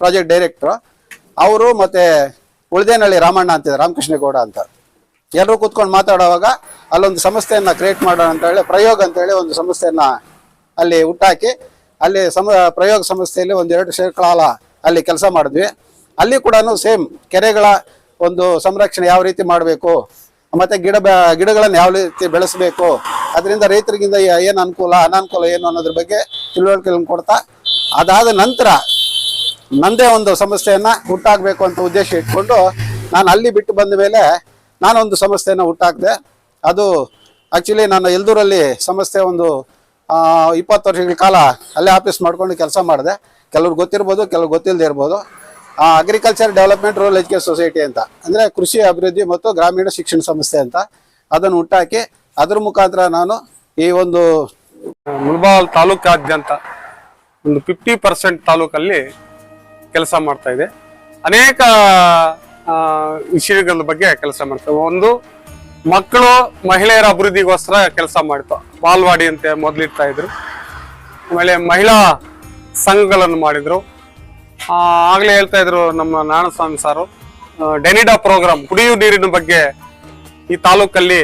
ಪ್ರಾಜೆಕ್ಟ್ ಡೈರೆಕ್ಟ್ರು ಅವರು ಮತ್ತು ಉಳ್ದೇನಹಳ್ಳಿ ರಾಮಣ್ಣ ಅಂತಿದ್ದಾರೆ ರಾಮಕೃಷ್ಣೇಗೌಡ ಅಂತ. ಎಲ್ಲರೂ ಕೂತ್ಕೊಂಡು ಮಾತಾಡುವಾಗ ಅಲ್ಲೊಂದು ಸಂಸ್ಥೆಯನ್ನು ಕ್ರಿಯೇಟ್ ಮಾಡೋಣ ಅಂತ ಹೇಳಿ, ಪ್ರಯೋಗ ಅಂತ ಹೇಳಿ ಒಂದು ಸಂಸ್ಥೆಯನ್ನು ಅಲ್ಲಿ ಹುಟ್ಟಾಕಿ, ಅಲ್ಲಿ ಸಮ, ಪ್ರಯೋಗ ಸಂಸ್ಥೆಯಲ್ಲಿ ಒಂದೆರಡು ಕಾಲ ಅಲ್ಲಿ ಕೆಲಸ ಮಾಡಿದ್ವಿ. ಅಲ್ಲಿ ಕೂಡ ಸೇಮ್ ಕೆರೆಗಳ ಒಂದು ಸಂರಕ್ಷಣೆ ಯಾವ ರೀತಿ ಮಾಡಬೇಕು, ಮತ್ತೆ ಗಿಡ ಗಿಡಗಳನ್ನು ಯಾವ ರೀತಿ ಬೆಳೆಸಬೇಕು, ಅದರಿಂದ ರೈತರಿಗಿಂದ ಏನು ಅನುಕೂಲ, ಅನಾನುಕೂಲ ಏನು ಅನ್ನೋದ್ರ ಬಗ್ಗೆ ತಿಳುವಳಿಕೆಗಳನ್ನು ಕೊಡ್ತಾ, ಅದಾದ ನಂತರ ನಂದೇ ಒಂದು ಸಮಸ್ಯೆಯನ್ನು ಹುಟ್ಟಾಕಬೇಕು ಅಂತ ಉದ್ದೇಶ ಇಟ್ಕೊಂಡು ನಾನು ಅಲ್ಲಿ ಬಿಟ್ಟು ಬಂದ ಮೇಲೆ ನಾನೊಂದು ಸಮಸ್ಯೆಯನ್ನು ಹುಟ್ಟಾಕಿದೆ. ಅದು ಆ್ಯಕ್ಚುಲಿ ನಾನು ಎಲ್ದೂರಲ್ಲಿ ಸಮಸ್ಯೆ ಒಂದು ಇಪ್ಪತ್ತು ವರ್ಷಗಳ ಕಾಲ ಅಲ್ಲೇ ಆಫೀಸ್ ಮಾಡ್ಕೊಂಡು ಕೆಲಸ ಮಾಡಿದೆ. ಕೆಲವ್ರು ಗೊತ್ತಿರ್ಬೋದು, ಕೆಲವ್ರು ಗೊತ್ತಿಲ್ಲದೆ ಇರ್ಬೋದು. Agriculture development rural education society ಅಂತ. ಅಂದರೆ ಕೃಷಿ ಅಭಿವೃದ್ಧಿ ಮತ್ತು ಗ್ರಾಮೀಣ ಶಿಕ್ಷಣ ಸಂಸ್ಥೆ ಅಂತ. ಅದನ್ನು ಹುಟ್ಟಾಕಿ ಅದ್ರ ಮುಖಾಂತರ ನಾನು ಈ ಒಂದು ಮುಳಬಾಲ್ ತಾಲೂಕಾದ್ಯಂತ ಒಂದು ಫಿಫ್ಟಿ ಪರ್ಸೆಂಟ್ ತಾಲೂಕಲ್ಲಿ ಕೆಲಸ ಮಾಡ್ತಾ ಇದೆ. ಅನೇಕ ವಿಷಯಗಳ ಬಗ್ಗೆ ಕೆಲಸ ಮಾಡ್ತೇವೆ ಒಂದು ಮಕ್ಕಳು ಮಹಿಳೆಯರ ಅಭಿವೃದ್ಧಿಗೋಸ್ಕರ ಕೆಲಸ ಮಾಡಿತು ಬಾಲ್ವಾಡಿ ಅಂತ ಮೊದಲಿರ್ತಾ ಇದ್ರು. ಆಮೇಲೆ ಮಹಿಳಾ ಸಂಘಗಳನ್ನು ಮಾಡಿದ್ರು. ಆಗ್ಲೇ ಹೇಳ್ತಾ ಇದ್ರು ನಮ್ಮ ನಾರಾಯಣಸ್ವಾಮಿ ಸಾರು ಡೆನಿಡಾ ಪ್ರೋಗ್ರಾಮ್ ಕುಡಿಯುವ ನೀರಿನ ಬಗ್ಗೆ ಈ ತಾಲೂಕಲ್ಲಿ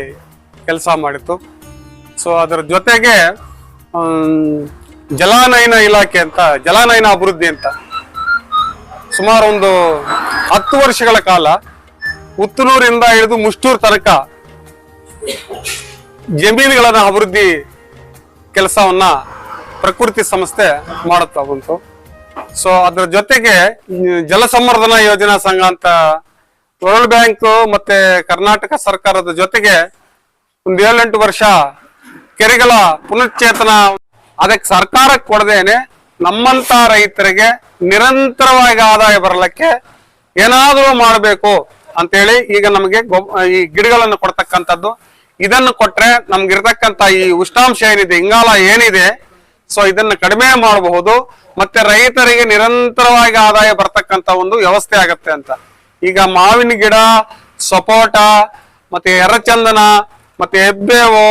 ಕೆಲಸ ಮಾಡಿತ್ತು. ಸೊ ಅದರ ಜೊತೆಗೆ ಜಲಾನಯನ ಇಲಾಖೆ ಅಂತ, ಜಲಾನಯನ ಅಭಿವೃದ್ಧಿ ಅಂತ. ಸುಮಾರು ಒಂದು ಹತ್ತು ವರ್ಷಗಳ ಕಾಲ ಉತ್ತನೂರಿಂದ ಹಿಡಿದು ಮುಷ್ಟೂರ್ ತನಕ ಜಮೀನುಗಳನ್ನ ಅಭಿವೃದ್ಧಿ ಕೆಲಸವನ್ನ ಪ್ರಕೃತಿ ಸಂಸ್ಥೆ ಮಾಡುತ್ತಾ ಬಂತು. ಸೊ ಅದ್ರ ಜೊತೆಗೆ ಜಲಸಂವರ್ಧನಾ ಜಲ ಸಂವರ್ಧನಾ ಯೋಜನಾ ಸಂಘ ಅಂತ ವರ್ಲ್ಡ್ ಬ್ಯಾಂಕ್ ಮತ್ತೆ ಕರ್ನಾಟಕ ಸರ್ಕಾರದ ಜೊತೆಗೆ ಒಂದ್ ಏಳೆಂಟು ವರ್ಷ ಕೆರೆಗಳ ಪುನಶ್ಚೇತನ ಅದಕ್ಕೆ ಸರ್ಕಾರಕ್ಕೆ ಕೊಡದೇನೆ ನಮ್ಮಂತ ರೈತರಿಗೆ ನಿರಂತರವಾಗಿ ಆದಾಯ ಬರಲಿಕ್ಕೆ ಏನಾದರೂ ಮಾಡಬೇಕು ಅಂತೇಳಿ ಈಗ ನಮಗೆ ಈ ಗಿಡಗಳನ್ನು ಕೊಡ್ತಕ್ಕಂಥದ್ದು ಇದನ್ನು ಕೊಟ್ರೆ ನಮ್ಗಿರ್ತಕ್ಕಂತ ಈ ಉಷ್ಣಾಂಶ ಏನಿದೆ, ಇಂಗಾಲ ಏನಿದೆ ಸೊ ಇದನ್ನ ಕಡಿಮೆ ಮಾಡಬಹುದು, ಮತ್ತೆ ರೈತರಿಗೆ ನಿರಂತರವಾಗಿ ಆದಾಯ ಬರ್ತಕ್ಕಂತ ಒಂದು ವ್ಯವಸ್ಥೆ ಆಗತ್ತೆ ಅಂತ. ಈಗ ಮಾವಿನ ಗಿಡ, ಸಪೋಟ, ಮತ್ತೆ ಎರ್ರಚಂದನ, ಮತ್ತೆ ಹೆಬ್ಬೇವು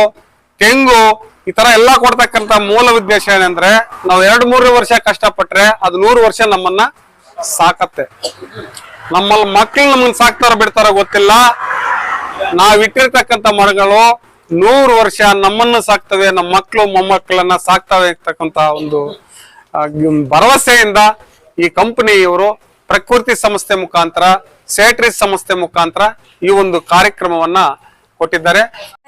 ತೆಂಗು, ಈ ತರ ಎಲ್ಲ ಕೊಡ್ತಕ್ಕಂತ ಮೂಲ ಉದ್ದೇಶ ಏನಂದ್ರೆ, ನಾವು ಎರಡು ಮೂರು ವರ್ಷ ಕಷ್ಟಪಟ್ರೆ ಅದು ನೂರು ವರ್ಷ ನಮ್ಮನ್ನ ಸಾಕತ್ತೆ. ನಮ್ಮಲ್ಲಿ ಮಕ್ಳು ನಮ್ಮನ್ನ ಸಾಕ್ತಾರ ಬಿಡ್ತಾರ ಗೊತ್ತಿಲ್ಲ. ನಾವ್ ಇಟ್ಟಿರ್ತಕ್ಕಂಥ ಮರಗಳು ನೂರು ವರ್ಷ ನಮ್ಮನ್ನು ಸಾಕ್ತವೆ, ನಮ್ಮ ಮಕ್ಕಳು ಮೊಮ್ಮಕ್ಕಳನ್ನ ಸಾಕ್ತವೆ ಇರ್ತಕ್ಕಂಥ ಒಂದು ಭರವಸೆಯಿಂದ ಈ ಕಂಪನಿಯವರು ಪ್ರಕೃತಿ ಸಂಸ್ಥೆ ಮುಖಾಂತರ ಸೇಟ್ರಿ ಸಂಸ್ಥೆ ಮುಖಾಂತರ ಈ ಒಂದು ಕಾರ್ಯಕ್ರಮವನ್ನ ಕೊಟ್ಟಿದ್ದಾರೆ.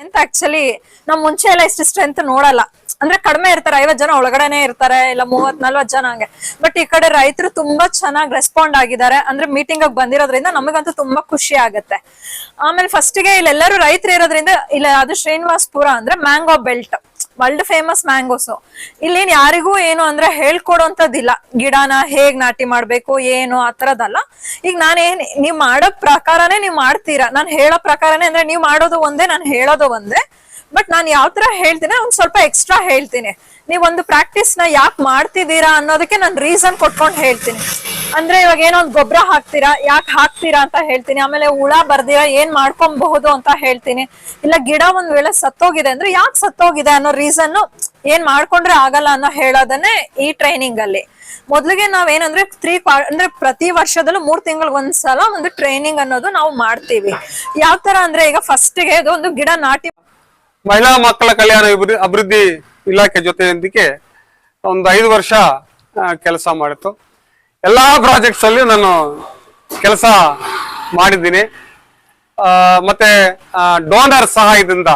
ಎಂತ ಆಕ್ಚುಲಿ ನಮ್ಮ ಮುಂಚೆ ಎಲ್ಲ ಇಷ್ಟು ಸ್ಟ್ರೆಂತ್ ನೋಡಲ್ಲ. ಅಂದ್ರೆ ಕಡಿಮೆ ಇರ್ತಾರೆ, ಐವತ್ ಜನ ಒಳಗಡೆನೆ ಇರ್ತಾರೆ, ಇಲ್ಲ ಮೂವತ್ ನಲ್ವತ್ ಜನ ಹಂಗೆ. ಬಟ್ ಈ ಕಡೆ ರೈತರು ತುಂಬಾ ಚೆನ್ನಾಗಿ ರೆಸ್ಪಾಂಡ್ ಆಗಿದ್ದಾರೆ. ಅಂದ್ರೆ ಮೀಟಿಂಗ್ ಬಂದಿರೋದ್ರಿಂದ ನಮಗಂತೂ ತುಂಬಾ ಖುಷಿ ಆಗುತ್ತೆ. ಆಮೇಲೆ ಫಸ್ಟ್ಗೆ ಇಲ್ಲೆಲ್ಲರೂ ರೈತರು ಇರೋದ್ರಿಂದ ಇಲ್ಲ, ಅದು ಶ್ರೀನಿವಾಸ್ಪುರ ಅಂದ್ರೆ mango belt world famous mangoes ಇಲ್ಲಿ ಯಾರಿಗೂ ಏನು ಅಂದ್ರೆ ಹೇಳ್ಕೊಡೋಂಥದ್ದಿಲ್ಲ. ಗಿಡನ ಹೇಗ್ ನಾಟಿ ಮಾಡ್ಬೇಕು, ಏನು, ಆ ಥರದ್ದಲ್ಲ. ಈಗ ನಾನೇನ್, ನೀವ್ ಮಾಡೋ ಪ್ರಕಾರನೇ ನೀವ್ ಮಾಡ್ತೀರಾ. ನಾನು ಹೇಳೋ ಪ್ರಕಾರನೇ ಅಂದ್ರೆ ನೀವ್ ಮಾಡೋದು ಒಂದೇ, ನಾನು ಹೇಳೋದು ಒಂದೇ. ಬಟ್ ನಾನು ಯಾವ ತರ ಹೇಳ್ತೀನಿ ಒಂದ್ ಸ್ವಲ್ಪ ಎಕ್ಸ್ಟ್ರಾ ಹೇಳ್ತೀನಿ. ನೀವ್ ಒಂದು ಪ್ರಾಕ್ಟೀಸ್ನ ಯಾಕೆ ಮಾಡ್ತಿದ್ದೀರಾ ಅನ್ನೋದಕ್ಕೆ ನಾನು ರೀಸನ್ ಕೊಟ್ಕೊಂಡು ಹೇಳ್ತೀನಿ. ಅಂದ್ರೆ ಇವಾಗ ಏನೋ ಒಂದು ಗೊಬ್ಬರ ಹಾಕ್ತೀರಾ, ಯಾಕೆ ಹಾಕ್ತೀರಾ ಅಂತ ಹೇಳ್ತೀನಿ. ಆಮೇಲೆ ಹುಳ ಬರ್ದಿರಾ, ಏನ್ ಮಾಡ್ಕೊಬಹುದು ಅಂತ ಹೇಳ್ತೀನಿ. ಇಲ್ಲ ಗಿಡ ಒಂದ್ ವೇಳೆ ಸತ್ತೋಗಿದೆ ಅಂದ್ರೆ ಯಾಕೆ ಸತ್ತೋಗಿದೆ ಅನ್ನೋ ರೀಸನ್ ಏನ್ ಮಾಡ್ಕೊಂಡ್ರೆ ಆಗಲ್ಲ ಅನ್ನೋ ಹೇಳೋದನ್ನೇ ಈ ಟ್ರೈನಿಂಗ್ ಅಲ್ಲಿ. ಮೊದ್ಲಿಗೆ ನಾವೇನಂದ್ರೆ ತ್ರೀ ಅಂದ್ರೆ ಪ್ರತಿ ವರ್ಷದಲ್ಲೂ ಮೂರ್ ತಿಂಗಳಿಗೆ ಒಂದ್ಸಲ ಒಂದು ಟ್ರೈನಿಂಗ್ ಅನ್ನೋದು ನಾವು ಮಾಡ್ತೀವಿ. ಯಾವ ತರ ಅಂದ್ರೆ ಈಗ ಫಸ್ಟ್ಗೆ ಒಂದು ಗಿಡ ನಾಟಿ ಮಹಿಳಾ ಮಕ್ಕಳ ಕಲ್ಯಾಣ ಅಭಿವೃ- ಅಭಿವೃದ್ಧಿ ಇಲಾಖೆ ಜೊತೆಯೊಂದಿಗೆ ಒಂದು ಐದು ವರ್ಷ ಕೆಲಸ ಮಾಡಿತ್ತು. ಎಲ್ಲ ಪ್ರಾಜೆಕ್ಟ್ಸ್ ಅಲ್ಲಿ ನಾನು ಕೆಲಸ ಮಾಡಿದ್ದೀನಿ. ಮತ್ತೆ ಡೋನರ್ ಸಹಾಯದಿಂದ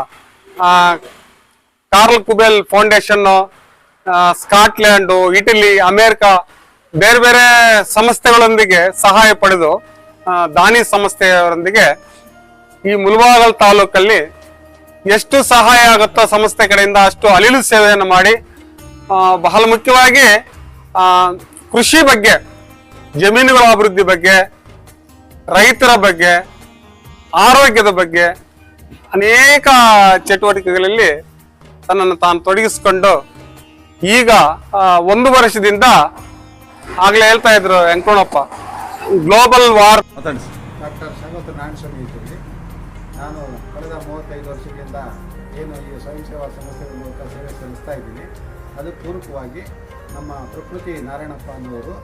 Karl Kubel foundation Scotland Italy America ಬೇರೆ ಬೇರೆ ಸಂಸ್ಥೆಗಳೊಂದಿಗೆ ಸಹಾಯ ಪಡೆದು ದಾನಿ ಸಂಸ್ಥೆಯವರೊಂದಿಗೆ ಈ ಮುಲ್ವಾಗಲ್ ತಾಲೂಕಲ್ಲಿ ಎಷ್ಟು ಸಹಾಯ ಆಗುತ್ತೋ ಸಂಸ್ಥೆ ಕಡೆಯಿಂದ ಅಷ್ಟು ಅಲಿಲು ಸೇವೆಯನ್ನು ಮಾಡಿ ಬಹಳ ಮುಖ್ಯವಾಗಿ ಕೃಷಿ ಬಗ್ಗೆ, ಜಮೀನುಗಳ ಅಭಿವೃದ್ಧಿ ಬಗ್ಗೆ, ರೈತರ ಬಗ್ಗೆ, ಆರೋಗ್ಯದ ಬಗ್ಗೆ ಅನೇಕ ಚಟುವಟಿಕೆಗಳಲ್ಲಿ ತನ್ನನ್ನು ತಾನು ತೊಡಗಿಸಿಕೊಂಡು ಈಗ ಒಂದು ವರ್ಷದಿಂದ ಆಗ್ಲೇ ಹೇಳ್ತಾ ಇದ್ರು ವೆಂಕಣ್ಣಪ್ಪ ಗ್ಲೋಬಲ್ ವಾರ್ ಡಾಕ್ಟರ್ ಅದಕ್ಕೆ ನಮ್ಮ ಪ್ರಕೃತಿ ನಾರಾಯಣಪ್ಪ ಅನ್ನೋರು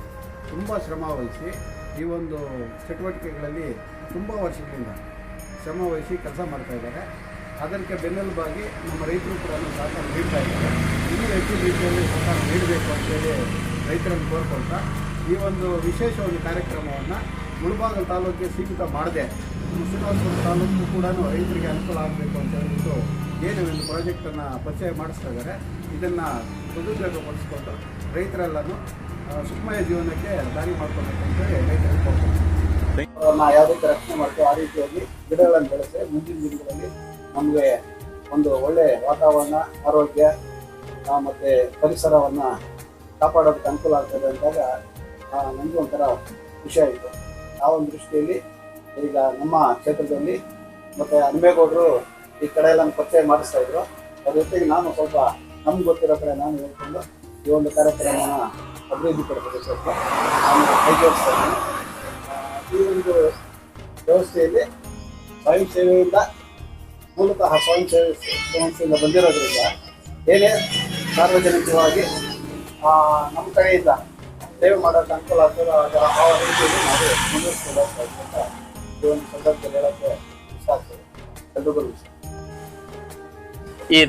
ತುಂಬ ಶ್ರಮ ವಹಿಸಿ ಈ ಒಂದು ಚಟುವಟಿಕೆಗಳಲ್ಲಿ ತುಂಬ ವರ್ಷಗಳಿಂದ ಶ್ರಮ ವಹಿಸಿ ಕೆಲಸ ಮಾಡ್ತಾಯಿದ್ದಾರೆ ಅದಕ್ಕೆ ಬೆನ್ನೆಲುಬಾಗಿ ನಮ್ಮ ರೈತರು ಕೂಡ ಸಹಕಾರ ನೀಡ್ತಾ ಇದ್ದಾರೆ. ಇನ್ನೂ ಹೆಚ್ಚು ರೀತಿಯಲ್ಲಿ ಸಹಕಾರ ನೀಡಬೇಕು ಅಂತೇಳಿ ರೈತರನ್ನು ಕೋರ್ಕೊಳ್ತಾ ಈ ಒಂದು ವಿಶೇಷ ಒಂದು ಕಾರ್ಯಕ್ರಮವನ್ನು ಮುಳಬಾಗಲ್ ತಾಲೂಕಿಗೆ ಸೀಮಿತ ಮಾಡದೆ ಶ್ರೀನಿವಾಸಪುರ ತಾಲೂಕು ಕೂಡ ರೈತರಿಗೆ ಅನುಕೂಲ ಆಗಬೇಕು ಅಂತ ಹೇಳ್ಬಿಟ್ಟು ಏನು ಒಂದು ಪ್ರಾಜೆಕ್ಟನ್ನು ಪರಿಚಯ ಮಾಡಿಸ್ತಾ ಇದ್ದಾರೆ. ಇದನ್ನು ಸದುಪಯೋಗಪಡಿಸ್ಕೊಂಡು ರೈತರೆಲ್ಲನು ಆ, ಸುಖಮಯ ಜೀವನಕ್ಕೆ ದಾರಿ ಮಾಡ್ಕೊಬೇಕು ಅಂತೇಳಿ ರೈತರಿಗೆ ಅವರನ್ನ ಯಾವ ರೀತಿ ರಕ್ಷಣೆ ಮಾಡ್ತೀವಿ ಆ ರೀತಿಯಾಗಿ ಗಿಡಗಳನ್ನು ಬೆಳೆಸಿ ಮುಂದಿನ ದಿನಗಳಲ್ಲಿ ನಮಗೆ ಒಂದು ಒಳ್ಳೆ ವಾತಾವರಣ ಆರೋಗ್ಯ ಮತ್ತು ಪರಿಸರವನ್ನು ಕಾಪಾಡೋದಕ್ಕೆ ಅನುಕೂಲ ಆಗ್ತದೆ ಅಂದಾಗ ನನಗೂ ಒಂಥರ ಖುಷಿ ಆಯಿತು ಆ ಒಂದು ದೃಷ್ಟಿಯಲ್ಲಿ ಈಗ ನಮ್ಮ ಕ್ಷೇತ್ರದಲ್ಲಿ ಮತ್ತು ಹನುಮೇಗೌಡರು ಈ ಕಡೆ ಎಲ್ಲ ಪರಿಚಯ ಮಾಡಿಸ್ತಾ ಇದ್ರು. ಅದ್ರ ಜೊತೆಗೆ ನಾನು ಸ್ವಲ್ಪ ನಮ್ಗೆ ಗೊತ್ತಿರೋ ಕಡೆ ನಾನು ಹೇಳ್ಕೊಂಡು ಈ ಒಂದು ಕಾರ್ಯಕ್ರಮನ ಅಭಿವೃದ್ಧಿ ಪಡ್ಬೋದು ಸ್ವಲ್ಪ. ನಾನು ಈ ಒಂದು ವ್ಯವಸ್ಥೆಯಲ್ಲಿ ಸ್ವಯಂ ಸೇವೆಯಿಂದ ಮೂಲತಃ ಸ್ವಯಂ ಸೇವೆ ಸಂಸ್ಥೆಯಿಂದ ಬಂದಿರೋದ್ರಿಂದ ಏನೇ ಸಾರ್ವಜನಿಕವಾಗಿ ನಮ್ಮ ಕಡೆಯಿಂದ ಸೇವೆ ಮಾಡೋಕ್ಕೆ ಅನುಕೂಲ ಆಗ್ತದೆ ಆ ರೀತಿಯಲ್ಲಿ ನಾವು ಮುಂದುವರಿಸ್ಕೊಂಡು ಈ ಒಂದು ಸಂದರ್ಭದಲ್ಲಿ ಹೇಳೋಕ್ಕೆ ಇಷ್ಟ ಆಗ್ತದೆ. ಎಲ್ರಿಗೂ ಈ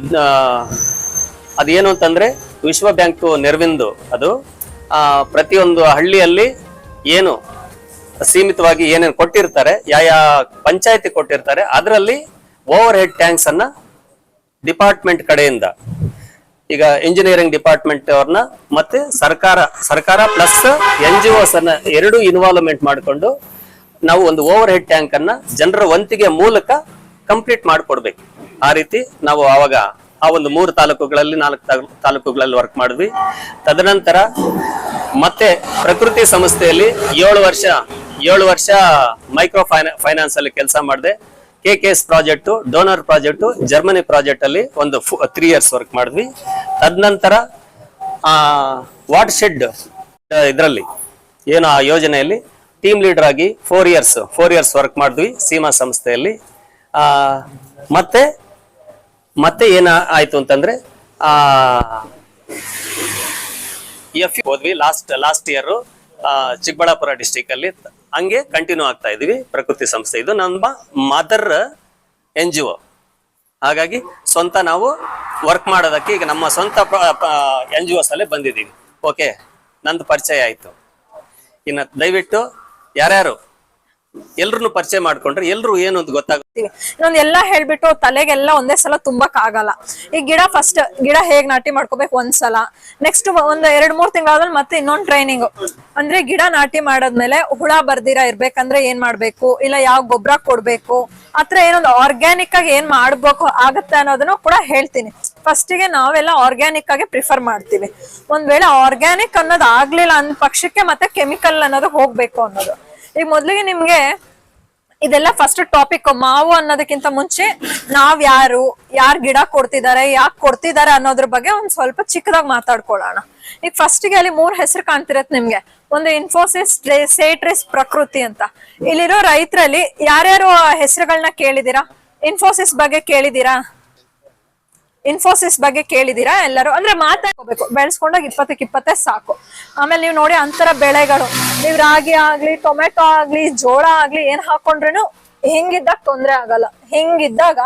ಅದೇನು ಅಂತಂದ್ರೆ ವಿಶ್ವ ಬ್ಯಾಂಕ್ ನೆರವಿಂದು ಅದು ಆ, ಪ್ರತಿಯೊಂದು ಹಳ್ಳಿಯಲ್ಲಿ ಏನು ಸೀಮಿತವಾಗಿ ಏನೇನು ಕೊಟ್ಟಿರ್ತಾರೆ ಯಾವ ಪಂಚಾಯತಿ ಕೊಟ್ಟಿರ್ತಾರೆ ಅದರಲ್ಲಿ ಓವರ್ ಹೆಡ್ ಟ್ಯಾಂಕ್ಸ್ ಅನ್ನ ಡಿಪಾರ್ಟ್ಮೆಂಟ್ ಕಡೆಯಿಂದ ಈಗ ಇಂಜಿನಿಯರಿಂಗ್ ಡಿಪಾರ್ಟ್ಮೆಂಟ್ ಅವ್ರನ್ನ ಮತ್ತೆ ಸರ್ಕಾರ ಸರ್ಕಾರ ಪ್ಲಸ್ ಎನ್ ಜಿ ಒಸ್ ಅನ್ನ ಎರಡು ಇನ್ವಾಲ್ವ್ಮೆಂಟ್ ಮಾಡಿಕೊಂಡು ನಾವು ಒಂದು ಓವರ್ ಹೆಡ್ ಟ್ಯಾಂಕ್ ಅನ್ನ ಜನರ ವಂತಿಗೆ ಮೂಲಕ ಕಂಪ್ಲೀಟ್ ಮಾಡಿಕೊಡ್ಬೇಕು. ಆ ರೀತಿ ನಾವು ಆವಾಗ ಆ ಒಂದು ಮೂರು ತಾಲೂಕುಗಳಲ್ಲಿ, ನಾಲ್ಕು ತಾಲೂ- ತಾಲೂಕುಗಳಲ್ಲಿ ವರ್ಕ್ ಮಾಡಿದ್ವಿ. ತದನಂತರ ಮತ್ತೆ ಪ್ರಕೃತಿ ಸಂಸ್ಥೆಯಲ್ಲಿ ಏಳು ವರ್ಷ ಏಳು ವರ್ಷ ಮೈಕ್ರೋ ಫೈನಾ ಫೈನಾನ್ಸ್ ಅಲ್ಲಿ ಕೆಲಸ ಮಾಡಿದೆ. K K S project donor project Germany project ಅಲ್ಲಿ ಒಂದು ತ್ರೀ ಇಯರ್ಸ್ ವರ್ಕ್ ಮಾಡಿದ್ವಿ. ತದನಂತರ ವಾಟರ್ ಶೆಡ್ ಇದರಲ್ಲಿ, ಏನು ಆ ಯೋಜನೆಯಲ್ಲಿ ಟೀಮ್ ಲೀಡರ್ ಆಗಿ four years four years work ಮಾಡಿದ್ವಿ ಸೀಮಾ ಸಂಸ್ಥೆಯಲ್ಲಿ. ಮತ್ತೆ ಮತ್ತೆ ಏನ ಆಯ್ತು ಅಂತಂದ್ರೆ, ಆ ಎಫ್ ಹೋದ್ವಿ last last year Chikkaballapur district ಅಲ್ಲಿ. ಹಂಗೆ ಕಂಟಿನ್ಯೂ ಆಗ್ತಾ ಇದೀವಿ ಪ್ರಕೃತಿ ಸಂಸ್ಥೆ. ಇದು ನಮ್ಮ ಮದರ್ ಎನ್ ಜಿ ಒ ಹಾಗಾಗಿ ಸ್ವಂತ ನಾವು ವರ್ಕ್ ಮಾಡೋದಕ್ಕೆ ಈಗ ನಮ್ಮ ಸ್ವಂತ ಎನ್ ಜಿ ಒಸ್ ಅಲ್ಲೇ ಬಂದಿದ್ದೀವಿ. ಓಕೆ ನಂದು ಪರಿಚಯ ಆಯ್ತು. ಇನ್ನು ದಯವಿಟ್ಟು ಯಾರ್ಯಾರು ಎಲ್ರನ್ನು ಪರಿಚಯ ಮಾಡ್ಕೊಂಡ್ರೆ ಎಲ್ರು ಏನು ಅಂತ ಗೊತ್ತಾಗುತ್ತೆ. ಇನ್ನೊಂದ್ ಎಲ್ಲಾ ಹೇಳ್ಬಿಟ್ಟು ತಲೆಗೆಲ್ಲ ಒಂದೇ ಸಲ ತುಂಬಕ್ ಆಗಲ್ಲ. ಈ ಗಿಡ ಫಸ್ಟ್ ಗಿಡ ಹೇಗ್ ನಾಟಿ ಮಾಡ್ಕೋಬೇಕು ಒಂದ್ಸಲ. ನೆಕ್ಸ್ಟ್ ಒಂದ್ ಎರಡ್ ಮೂರ್ ತಿಂಗಳಾದ್ಮೇಲೆ ಮತ್ತೆ ಇನ್ನೊಂದ್ ಟ್ರೈನಿಂಗ್ ಅಂದ್ರೆ ಗಿಡ ನಾಟಿ ಮಾಡಾದ್ಮೇಲೆ ಹುಳ ಬರ್ದಿರ ಇರ್ಬೇಕಂದ್ರೆ ಏನ್ ಮಾಡ್ಬೇಕು? ಇಲ್ಲ ಯಾವ ಗೊಬ್ಬರ ಕೊಡ್ಬೇಕು? ಆತರ ಏನೊಂದು ಆರ್ಗ್ಯಾನಿಕ್ ಆಗಿ ಏನ್ ಮಾಡ್ಬೇಕು ಆಗತ್ತೆ ಅನ್ನೋದನ್ನು ಕೂಡ ಹೇಳ್ತೀನಿ. ಫಸ್ಟ್ಗೆ ನಾವೆಲ್ಲ ಆರ್ಗ್ಯಾನಿಕ್ ಆಗಿ ಪ್ರಿಫರ್ ಮಾಡ್ತೀವಿ. ಒಂದ್ ವೇಳೆ ಆರ್ಗ್ಯಾನಿಕ್ ಅನ್ನೋದು ಆಗ್ಲಿಲ್ಲ ಅಂದ ಪಕ್ಷಕ್ಕೆ ಮತ್ತೆ ಕೆಮಿಕಲ್ ಅನ್ನೋದು ಹೋಗ್ಬೇಕು ಅನ್ನೋದು. ಈಗ ಮೊದ್ಲಿಗೆ ನಿಮ್ಗೆ ಇದೆಲ್ಲ ಫಸ್ಟ್ ಟಾಪಿಕ್ ಮಾವು ಅನ್ನೋದಕ್ಕಿಂತ ಮುಂಚೆ ನಾವ್ ಯಾರು, ಯಾರ್ ಗಿಡ ಕೊಡ್ತಿದ್ದಾರೆ ಯಾಕೆ ಕೊಡ್ತಿದ್ದಾರೆ ಅನ್ನೋದ್ರ ಬಗ್ಗೆ ಒಂದ್ ಸ್ವಲ್ಪ ಚಿಕ್ಕದಾಗಿ ಮಾತಾಡ್ಕೊಳ್ಳೋಣ. ಈಗ ಫಸ್ಟ್ಗೆ ಅಲ್ಲಿ ಮೂರ್ ಹೆಸರು ಕಾಣ್ತಿರತ್ ನಿಮ್ಗೆ. ಒಂದು ಇನ್ಫೋಸಿಸ್ ಸೇಟ್ರಿಸ್ ಪ್ರಕೃತಿ ಅಂತ. ಇಲ್ಲಿರೋ ರೈತರಲ್ಲಿ ಯಾರ್ಯಾರು ಹೆಸರುಗಳನ್ನ ಕೇಳಿದೀರಾ? ಇನ್ಫೋಸಿಸ್ ಬಗ್ಗೆ ಕೇಳಿದೀರಾ? ಇನ್ಫೋಸಿಸ್ ಬಗ್ಗೆ ಕೇಳಿದೀರಾ ಎಲ್ಲರೂ? ಅಂದ್ರೆ ಮಾತಾಡ್ಕೋಬೇಕು. ಬೆಳೆಸ್ಕೊಂಡಾಗ ಇಪ್ಪತ್ತಕ್ಕೆ ಇಪ್ಪತ್ತೇ ಸಾಕು. ಆಮೇಲೆ ನೀವು ನೋಡಿ ಅಂತರ ಬೆಳೆಗಳು. ನೀವು ರಾಗಿ ಆಗ್ಲಿ ಟೊಮೆಟೊ ಆಗ್ಲಿ, ಜೋಳ ಆಗ್ಲಿ ಏನ್ ಹಾಕೊಂಡ್ರೇನು ಹಿಂಗಿದ್ದಾಗ ತೊಂದ್ರೆ ಆಗಲ್ಲ. ಹಿಂಗಿದ್ದಾಗ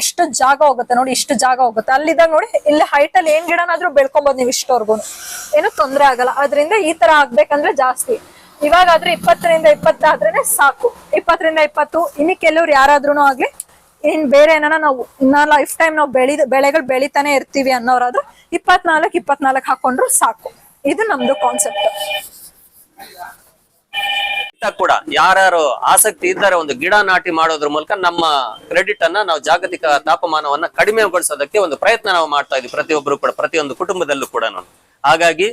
ಎಷ್ಟು ಜಾಗ ಹೋಗುತ್ತೆ ನೋಡಿ, ಇಷ್ಟು ಜಾಗ ಹೋಗುತ್ತೆ. ಅಲ್ಲಿದ್ದಾಗ ನೋಡಿ, ಇಲ್ಲಿ ಹೈಟ್ ಅಲ್ಲಿ ಏನ್ ಗಿಡನಾದ್ರೂ ಬೆಳ್ಕೊಬೋದು ನೀವು ಇಷ್ಟವರ್ಗು. ಏನು ತೊಂದ್ರೆ ಆಗಲ್ಲ. ಅದರಿಂದ ಈ ತರ ಆಗ್ಬೇಕಂದ್ರೆ ಜಾಸ್ತಿ. ಇವಾಗಾದ್ರೆ ಇಪ್ಪತ್ತರಿಂದ ಇಪ್ಪತ್ತಾದ್ರೇನೆ ಸಾಕು. ಇಪ್ಪತ್ತರಿಂದ ಇಪ್ಪತ್ತು, ಇನ್ನು ಕೆಲವ್ರು ಯಾರಾದ್ರೂ ಆಗ್ಲಿ ಇನ್ ಬೇರೆ ಏನಾರ ನಾವು, ಇನ್ನ ಲೈಫ್ ಟೈಮ್ ನಾವು ಬೆಳಿದ, ಬೆಳೆಗಳು ಬೆಳಿತಾನೆ ಇರ್ತೀವಿ ಅನ್ನೋರಾದ್ರೆ ಇಪ್ಪತ್ನಾಲ್ಕು ಇಪ್ಪತ್ನಾಲ್ಕು ಹಾಕೊಂಡ್ರು ಸಾಕು. ಇದು ನಮ್ದು ಕಾನ್ಸೆಪ್ಟ್ ಕೂಡ ಯಾರು ಆಸಕ್ತಿ ಇದ್ದಾರೆ ಒಂದು ಗಿಡ ನಾಟಿ ಮಾಡೋದ್ರ ಮೂಲಕ ನಮ್ಮ ಕ್ರೆಡಿಟ್ ಅನ್ನ ನಾವು ಜಾಗತಿಕ ತಾಪಮಾನವನ್ನ ಕಡಿಮೆಗೊಳಿಸೋದಕ್ಕೆ ಒಂದು ಪ್ರಯತ್ನ ನಾವು ಮಾಡ್ತಾ ಇದ್ವಿ ಪ್ರತಿಯೊಬ್ಬರು ಕೂಡ, ಪ್ರತಿಯೊಂದು ಕುಟುಂಬದಲ್ಲೂ ಕೂಡ ಹಾಗಾಗಿ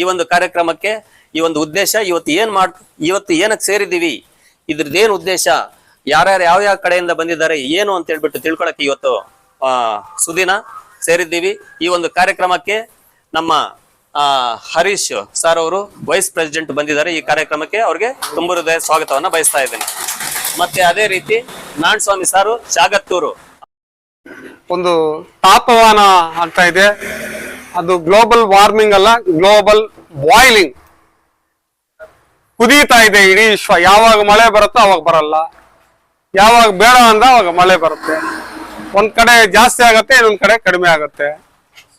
ಈ ಒಂದು ಕಾರ್ಯಕ್ರಮಕ್ಕೆ ಈ ಒಂದು ಉದ್ದೇಶ ಇವತ್ತು ಏನ್ ಮಾಡ್, ಇವತ್ತು ಏನಕ್ಕೆ ಸೇರಿದೀವಿ ಇದ್ರದ್ದೇನು ಉದ್ದೇಶ? ಯಾರ್ಯಾರು ಯಾವ ಯಾವ ಕಡೆಯಿಂದ ಬಂದಿದ್ದಾರೆ, ಏನು ಅಂತ ಹೇಳ್ಬಿಟ್ಟು ತಿಳ್ಕೊಳಕ್ಕೆ ಇವತ್ತು, ಆ, ಸುದಿನ ಸೇರಿದ್ದೀವಿ. ಈ ಒಂದು ಕಾರ್ಯಕ್ರಮಕ್ಕೆ ನಮ್ಮ, ಆ, ಹರೀಶ್ ಸರ್ ಅವರು ವೈಸ್ ಪ್ರೆಸಿಡೆಂಟ್ ಬಂದಿದ್ದಾರೆ. ಈ ಕಾರ್ಯಕ್ರಮಕ್ಕೆ ಅವ್ರಿಗೆ ತುಂಬ ಹೃದಯ ಸ್ವಾಗತವನ್ನ ಬಯಸ್ತಾ ಇದ್ದೇನೆ. ಮತ್ತೆ ಅದೇ ರೀತಿ ನಾನ್ ಸ್ವಾಮಿ ಸಾರು ಶಾಗತ್ತೂರು ಒಂದು ತಾಪವಾನ ಅಂತ ಇದೆ. ಅದು ಗ್ಲೋಬಲ್ ವಾರ್ಮಿಂಗ್ ಅಲ್ಲ ಗ್ಲೋಬಲ್ ಬಾಯ್ಲಿಂಗ್ ಕುದೀತಾ ಇದೆ ಇಡೀ ವಿಶ್ವ. ಯಾವಾಗ ಮಳೆ ಬರುತ್ತೋ ಅವಾಗ ಬರಲ್ಲ. ಯಾವಾಗ ಬೇಡ ಅಂದ ಅವಾಗ ಮಳೆ ಬರುತ್ತೆ. ಒಂದ್ ಕಡೆ ಜಾಸ್ತಿ ಆಗತ್ತೆ ಇನ್ನೊಂದ್ ಕಡೆ ಕಡಿಮೆ ಆಗತ್ತೆ.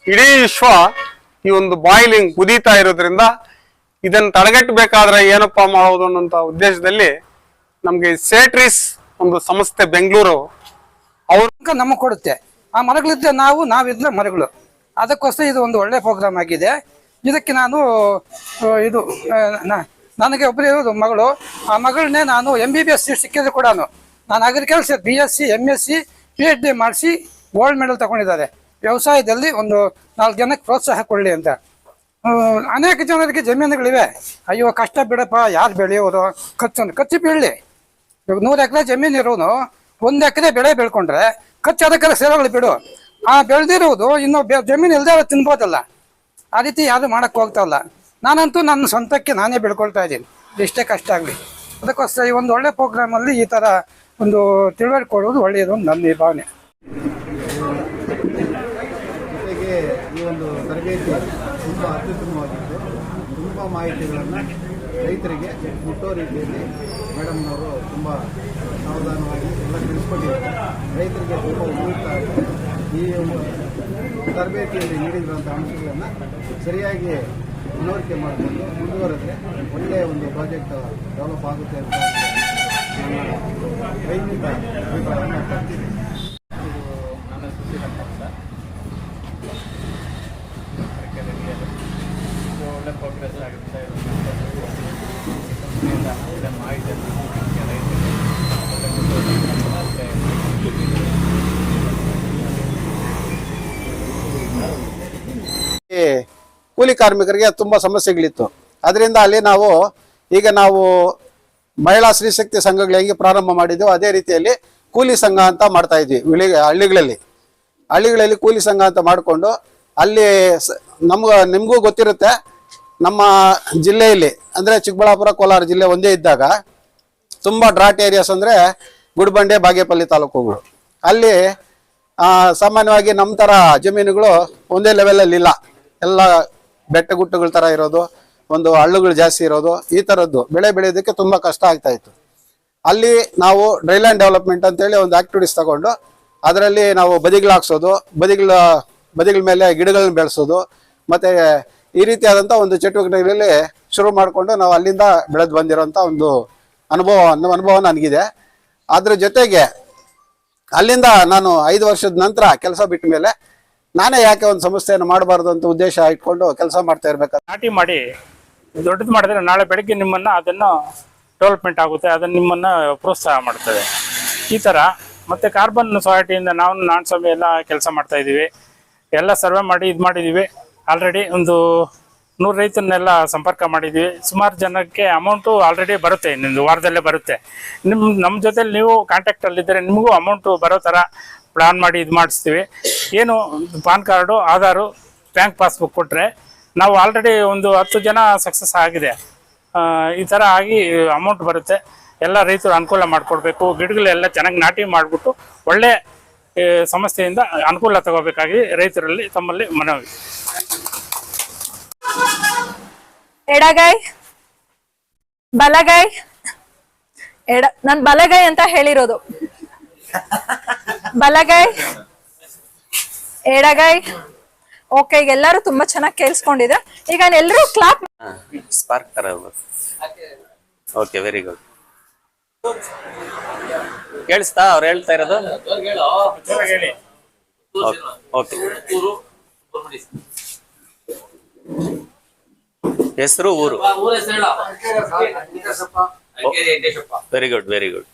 ಇಡೀ ವಿಶ್ವ ಈ ಒಂದು ಬಾಯ್ಲಿಂಗ್ ಕುದೀತಾ ಇರೋದ್ರಿಂದ ಇದನ್ನ ತಡೆಗಟ್ಟಬೇಕಾದ್ರೆ ಏನಪ್ಪಾ ಮಾಡೋದು ಅನ್ನೋಂಥ ಉದ್ದೇಶದಲ್ಲಿ ನಮ್ಗೆ ಸೇಟ್ರಿಸ್ ಒಂದು ಸಂಸ್ಥೆ ಬೆಂಗಳೂರು ಅವ್ರ ನಮಗೆ ಕೊಡುತ್ತೆ. ಆ ಮರಗಳಿದ್ದ ನಾವು ನಾವಿದ್ರೆ ಮರಗಳು. ಅದಕ್ಕೋಸ್ಕರ ಇದು ಒಂದು ಒಳ್ಳೆ ಪ್ರೋಗ್ರಾಮ್ ಆಗಿದೆ. ಇದಕ್ಕೆ ನಾನು ಇದು ಆ, ನ- ನನಗೆ ಒಬ್ಬರು ಇರೋದು ಮಗಳು. ಆ ಮಗಳನ್ನೇ ನಾನು ಎಂ ಬಿ ಬಿ ಎಸ್ ಸಿಕ್ಕಿದ್ರು ಕೂಡ ನಾನು agriculture B S C M S C P H D ಮಾಡಿಸಿ ಗೋಲ್ಡ್ ಮೆಡಲ್ ತಗೊಂಡಿದ್ದಾರೆ. ವ್ಯವಸಾಯದಲ್ಲಿ ಒಂದು ನಾಲ್ಕು ಜನಕ್ಕೆ ಪ್ರೋತ್ಸಾಹ ಕೊಡಲಿ ಅಂತ. ಅನೇಕ ಜನರಿಗೆ ಜಮೀನುಗಳಿವೆ. ಅಯ್ಯೋ, ಕಷ್ಟ ಬಿಡಪ್ಪ, ಯಾರು ಬೆಳೆಯೋದು? ಖರ್ಚು ಖರ್ಚು ಬೀಳಲಿ. ಇವಾಗ ನೂರು ಎಕರೆ ಜಮೀನು ಇರೋನು, ಒಂದು ಎಕರೆ ಬೆಳೆ ಬೆಳ್ಕೊಂಡ್ರೆ ಖರ್ಚು ಅದಕ್ಕೆಲ್ಲ ಸೇವೆಗಳು ಬಿಡು. ಆ ಬೆಳೆದಿರುವುದು ಇನ್ನೂ ಜಮೀನು ಇಲ್ಲದೆ ತಿನ್ಬೋದಲ್ಲ. ಆ ರೀತಿ ಯಾರು ಮಾಡಕ್ಕೆ ಹೋಗ್ತಾ ಇಲ್ಲ. ನಾನಂತೂ ನನ್ನ ಸ್ವಂತಕ್ಕೆ ನಾನೇ ಬೆಳ್ಕೊಳ್ತಾ ಇದ್ದೀನಿ. ಎಷ್ಟೇ ಕಷ್ಟ ಆಗಲಿ. ಅದಕ್ಕೋಸ್ಕರ ಈ ಒಂದು ಒಳ್ಳೆ ಪ್ರೋಗ್ರಾಮಲ್ಲಿ ಈ ಥರ ಒಂದು ತಿಳುವಳಿಕೆ ಕೊಡೋದು ಒಳ್ಳೆಯದು ಅಂತ ನನ್ನ ಭಾವನೆ. ಈ ಒಂದು ತರಬೇತಿ ತುಂಬ ಅತ್ಯುತ್ತಮವಾಗಿದ್ದು, ತುಂಬ ಮಾಹಿತಿಗಳನ್ನು ರೈತರಿಗೆ ಮುಟ್ಟೋ ರೀತಿಯಲ್ಲಿ ಮೇಡಮ್ನವರು ತುಂಬ ಸಾವಧಾನವಾಗಿ ಎಲ್ಲ ತಿಳಿಸ್ಕೊಟ್ಟಿದ್ದಾರೆ. ರೈತರಿಗೆ ತುಂಬ ಉಪಯುಕ್ತ ಈ ತರಬೇತಿಯಲ್ಲಿ ನೀಡಿರುವಂಥ ಅಂಶಗಳನ್ನು ಸರಿಯಾಗಿ ಮನವರಿಕೆ ಮಾಡಿಕೊಂಡು ಮುಂದುವರೆದ್ರೆ ಒಳ್ಳೆಯ ಒಂದು ಪ್ರಾಜೆಕ್ಟ್ ಡೆವಲಪ್ ಆಗುತ್ತೆ ಅಂತ ಕೂಲಿ ಕಾರ್ಮಿಕರಿಗೆ ತುಂಬಾ ಸಮಸ್ಯೆಗಳಿತ್ತು. ಅದರಿಂದ ಅಲ್ಲಿ ನಾವು ಈಗ ನಾವು ಮಹಿಳಾ ಸ್ತ್ರೀಶಕ್ತಿ ಸಂಘಗಳು ಹೆಂಗೆ ಪ್ರಾರಂಭ ಮಾಡಿದ್ದೆವು ಅದೇ ರೀತಿಯಲ್ಲಿ ಕೂಲಿ ಸಂಘ ಅಂತ ಮಾಡ್ತಾ ಇದ್ವಿ, ವಿಳಿ, ಹಳ್ಳಿಗಳಲ್ಲಿ. ಹಳ್ಳಿಗಳಲ್ಲಿ ಕೂಲಿ ಸಂಘ ಅಂತ ಮಾಡಿಕೊಂಡು ಅಲ್ಲಿ ನಮ್ಗ, ನಿಮಗೂ ಗೊತ್ತಿರುತ್ತೆ, ನಮ್ಮ ಜಿಲ್ಲೆಯಲ್ಲಿ, ಅಂದ್ರೆ ಚಿಕ್ಕಬಳ್ಳಾಪುರ, ಕೋಲಾರ ಜಿಲ್ಲೆ ಒಂದೇ ಇದ್ದಾಗ ತುಂಬಾ ಡ್ರಾಟ್ ಏರಿಯಾಸ್ ಅಂದ್ರೆ ಗುಡ್ಬಂಡೆ, ಬಾಗೇಪಲ್ಲಿ ತಾಲೂಕುಗಳು. ಅಲ್ಲಿ ಸಾಮಾನ್ಯವಾಗಿ ನಮ್ಮ ಥರ ಜಮೀನುಗಳು ಒಂದೇ ಲೆವೆಲಲ್ಲಿ ಇಲ್ಲ. ಎಲ್ಲ ಬೆಟ್ಟ ಗುಟ್ಟಗಳ ಥರ ಇರೋದು ಒಂದು ಹಳ್ಳುಗಳು ಜಾಸ್ತಿ ಇರೋದು, ಈ ಥರದ್ದು ಬೆಳೆ ಬೆಳೆಯೋದಕ್ಕೆ ತುಂಬ ಕಷ್ಟ ಆಗ್ತಾ ಇತ್ತು. ಅಲ್ಲಿ ನಾವು ಡ್ರೈಲ್ಯಾಂಡ್ ಡೆವಲಪ್ಮೆಂಟ್ ಅಂತೇಳಿ ಒಂದು ಆಕ್ಟಿವಿಟೀಸ್ ತಗೊಂಡು, ಅದರಲ್ಲಿ ನಾವು ಬದಿಗಳು ಹಾಕ್ಸೋದು ಬದಿಗಳ ಬದಿಗಳ ಮೇಲೆ ಗಿಡಗಳನ್ನ ಬೆಳೆಸೋದು, ಮತ್ತೆ ಈ ರೀತಿಯಾದಂಥ ಒಂದು ಚಟುವಟಿಕೆಗಳಲ್ಲಿ ಶುರು ಮಾಡಿಕೊಂಡು ನಾವು ಅಲ್ಲಿಂದ ಬೆಳೆದು ಬಂದಿರೋಂಥ ಒಂದು ಅನುಭವ ಅನುಭವ ನನಗಿದೆ. ಅದ್ರ ಜೊತೆಗೆ ಅಲ್ಲಿಂದ ನಾನು ಐದು ವರ್ಷದ ನಂತರ ಕೆಲಸ ಬಿಟ್ಟ ಮೇಲೆ ನಾನೇ ಯಾಕೆ ಒಂದು ಸಂಸ್ಥೆಯನ್ನು ಮಾಡಬಾರ್ದು ಅಂತ ಉದ್ದೇಶ ಇಟ್ಕೊಂಡು ಕೆಲಸ ಮಾಡ್ತಾ ಇರ್ಬೇಕು ನಾಟಿ ಮಾಡಿ ದೊಡ್ಡದು ಮಾಡಿದ್ರೆ ನಾಳೆ ಬೆಳಗ್ಗೆ ನಿಮ್ಮನ್ನು ಅದನ್ನು ಡೆವಲಪ್ಮೆಂಟ್ ಆಗುತ್ತೆ, ಅದನ್ನು ನಿಮ್ಮನ್ನು ಪ್ರೋತ್ಸಾಹ ಮಾಡ್ತದೆ. ಈ ಥರ ಮತ್ತು ಕಾರ್ಬನ್ ಸೊಸೈಟಿಯಿಂದ ನಾವು ನಾನ್ ಸ್ವಾಮಿ ಎಲ್ಲ ಕೆಲಸ ಮಾಡ್ತಾ ಇದ್ದೀವಿ. ಎಲ್ಲ ಸರ್ವೆ ಮಾಡಿ ಇದು ಮಾಡಿದ್ದೀವಿ. ಆಲ್ರೆಡಿ ಒಂದು ನೂರು ರೈತರನ್ನೆಲ್ಲ ಸಂಪರ್ಕ ಮಾಡಿದ್ದೀವಿ. ಸುಮಾರು ಜನಕ್ಕೆ ಅಮೌಂಟು ಆಲ್ರೆಡಿ ಬರುತ್ತೆ, ಇನ್ನೊಂದು ವಾರದಲ್ಲೇ ಬರುತ್ತೆ. ನಿಮ್ಮ ನಮ್ಮ ಜೊತೆಲಿ ನೀವು ಕಾಂಟ್ಯಾಕ್ಟಲ್ಲಿದ್ದರೆ ನಿಮಗೂ ಅಮೌಂಟು ಬರೋ ಥರ ಪ್ಲಾನ್ ಮಾಡಿ ಇದು ಮಾಡಿಸ್ತೀವಿ. ಏನು, PAN card, Aadhaar bank passbook ಕೊಟ್ಟರೆ ನಾವು ಆಲ್ರೆಡಿ ಒಂದು ಹತ್ತು ಜನ ಸಕ್ಸಸ್ ಆಗಿದೆ. ಈ ಥರ ಆಗಿ ಅಮೌಂಟ್ ಬರುತ್ತೆ. ಎಲ್ಲ ರೈತರು ಅನುಕೂಲ ಮಾಡಿಕೊಡ್ಬೇಕು. ಗಿಡಗಳೆಲ್ಲ ಚೆನ್ನಾಗಿ ನಾಟಿ ಮಾಡಿಬಿಟ್ಟು ಒಳ್ಳೆ ಸಮಸ್ಯೆಯಿಂದ ಅನುಕೂಲ ತಗೋಬೇಕಾಗಿ ರೈತರಲ್ಲಿ ತಮ್ಮಲ್ಲಿ ಮನವಿ. ಎಡಗೈ ಬಲಗೈ ಎಡ, ನಾನು ಬಲಗೈ ಅಂತ ಹೇಳಿರೋದು. ಬಲಗೈ ಎಡಗೈ ಓಕೆ ಈಗ ಎಲ್ಲರೂ ತುಂಬಾ ಚೆನ್ನಾಗಿ ಕೇಳಿಸ್ಕೊಂಡಿದ್ರೆ ಈಗ ಎಲ್ಲರೂ ಕ್ಲಾಪ್ ಸ್ಪಾರ್ಕ್ ತರ ಓಕೆ ವೆರಿ ಗುಡ್ ಕೇಳಿಸ್ತಾ ಅವ್ರು ಹೇಳ್ತಾ ಇರೋದು? ಓಕೆ ಹೆಸರು ಊರು? Very good very good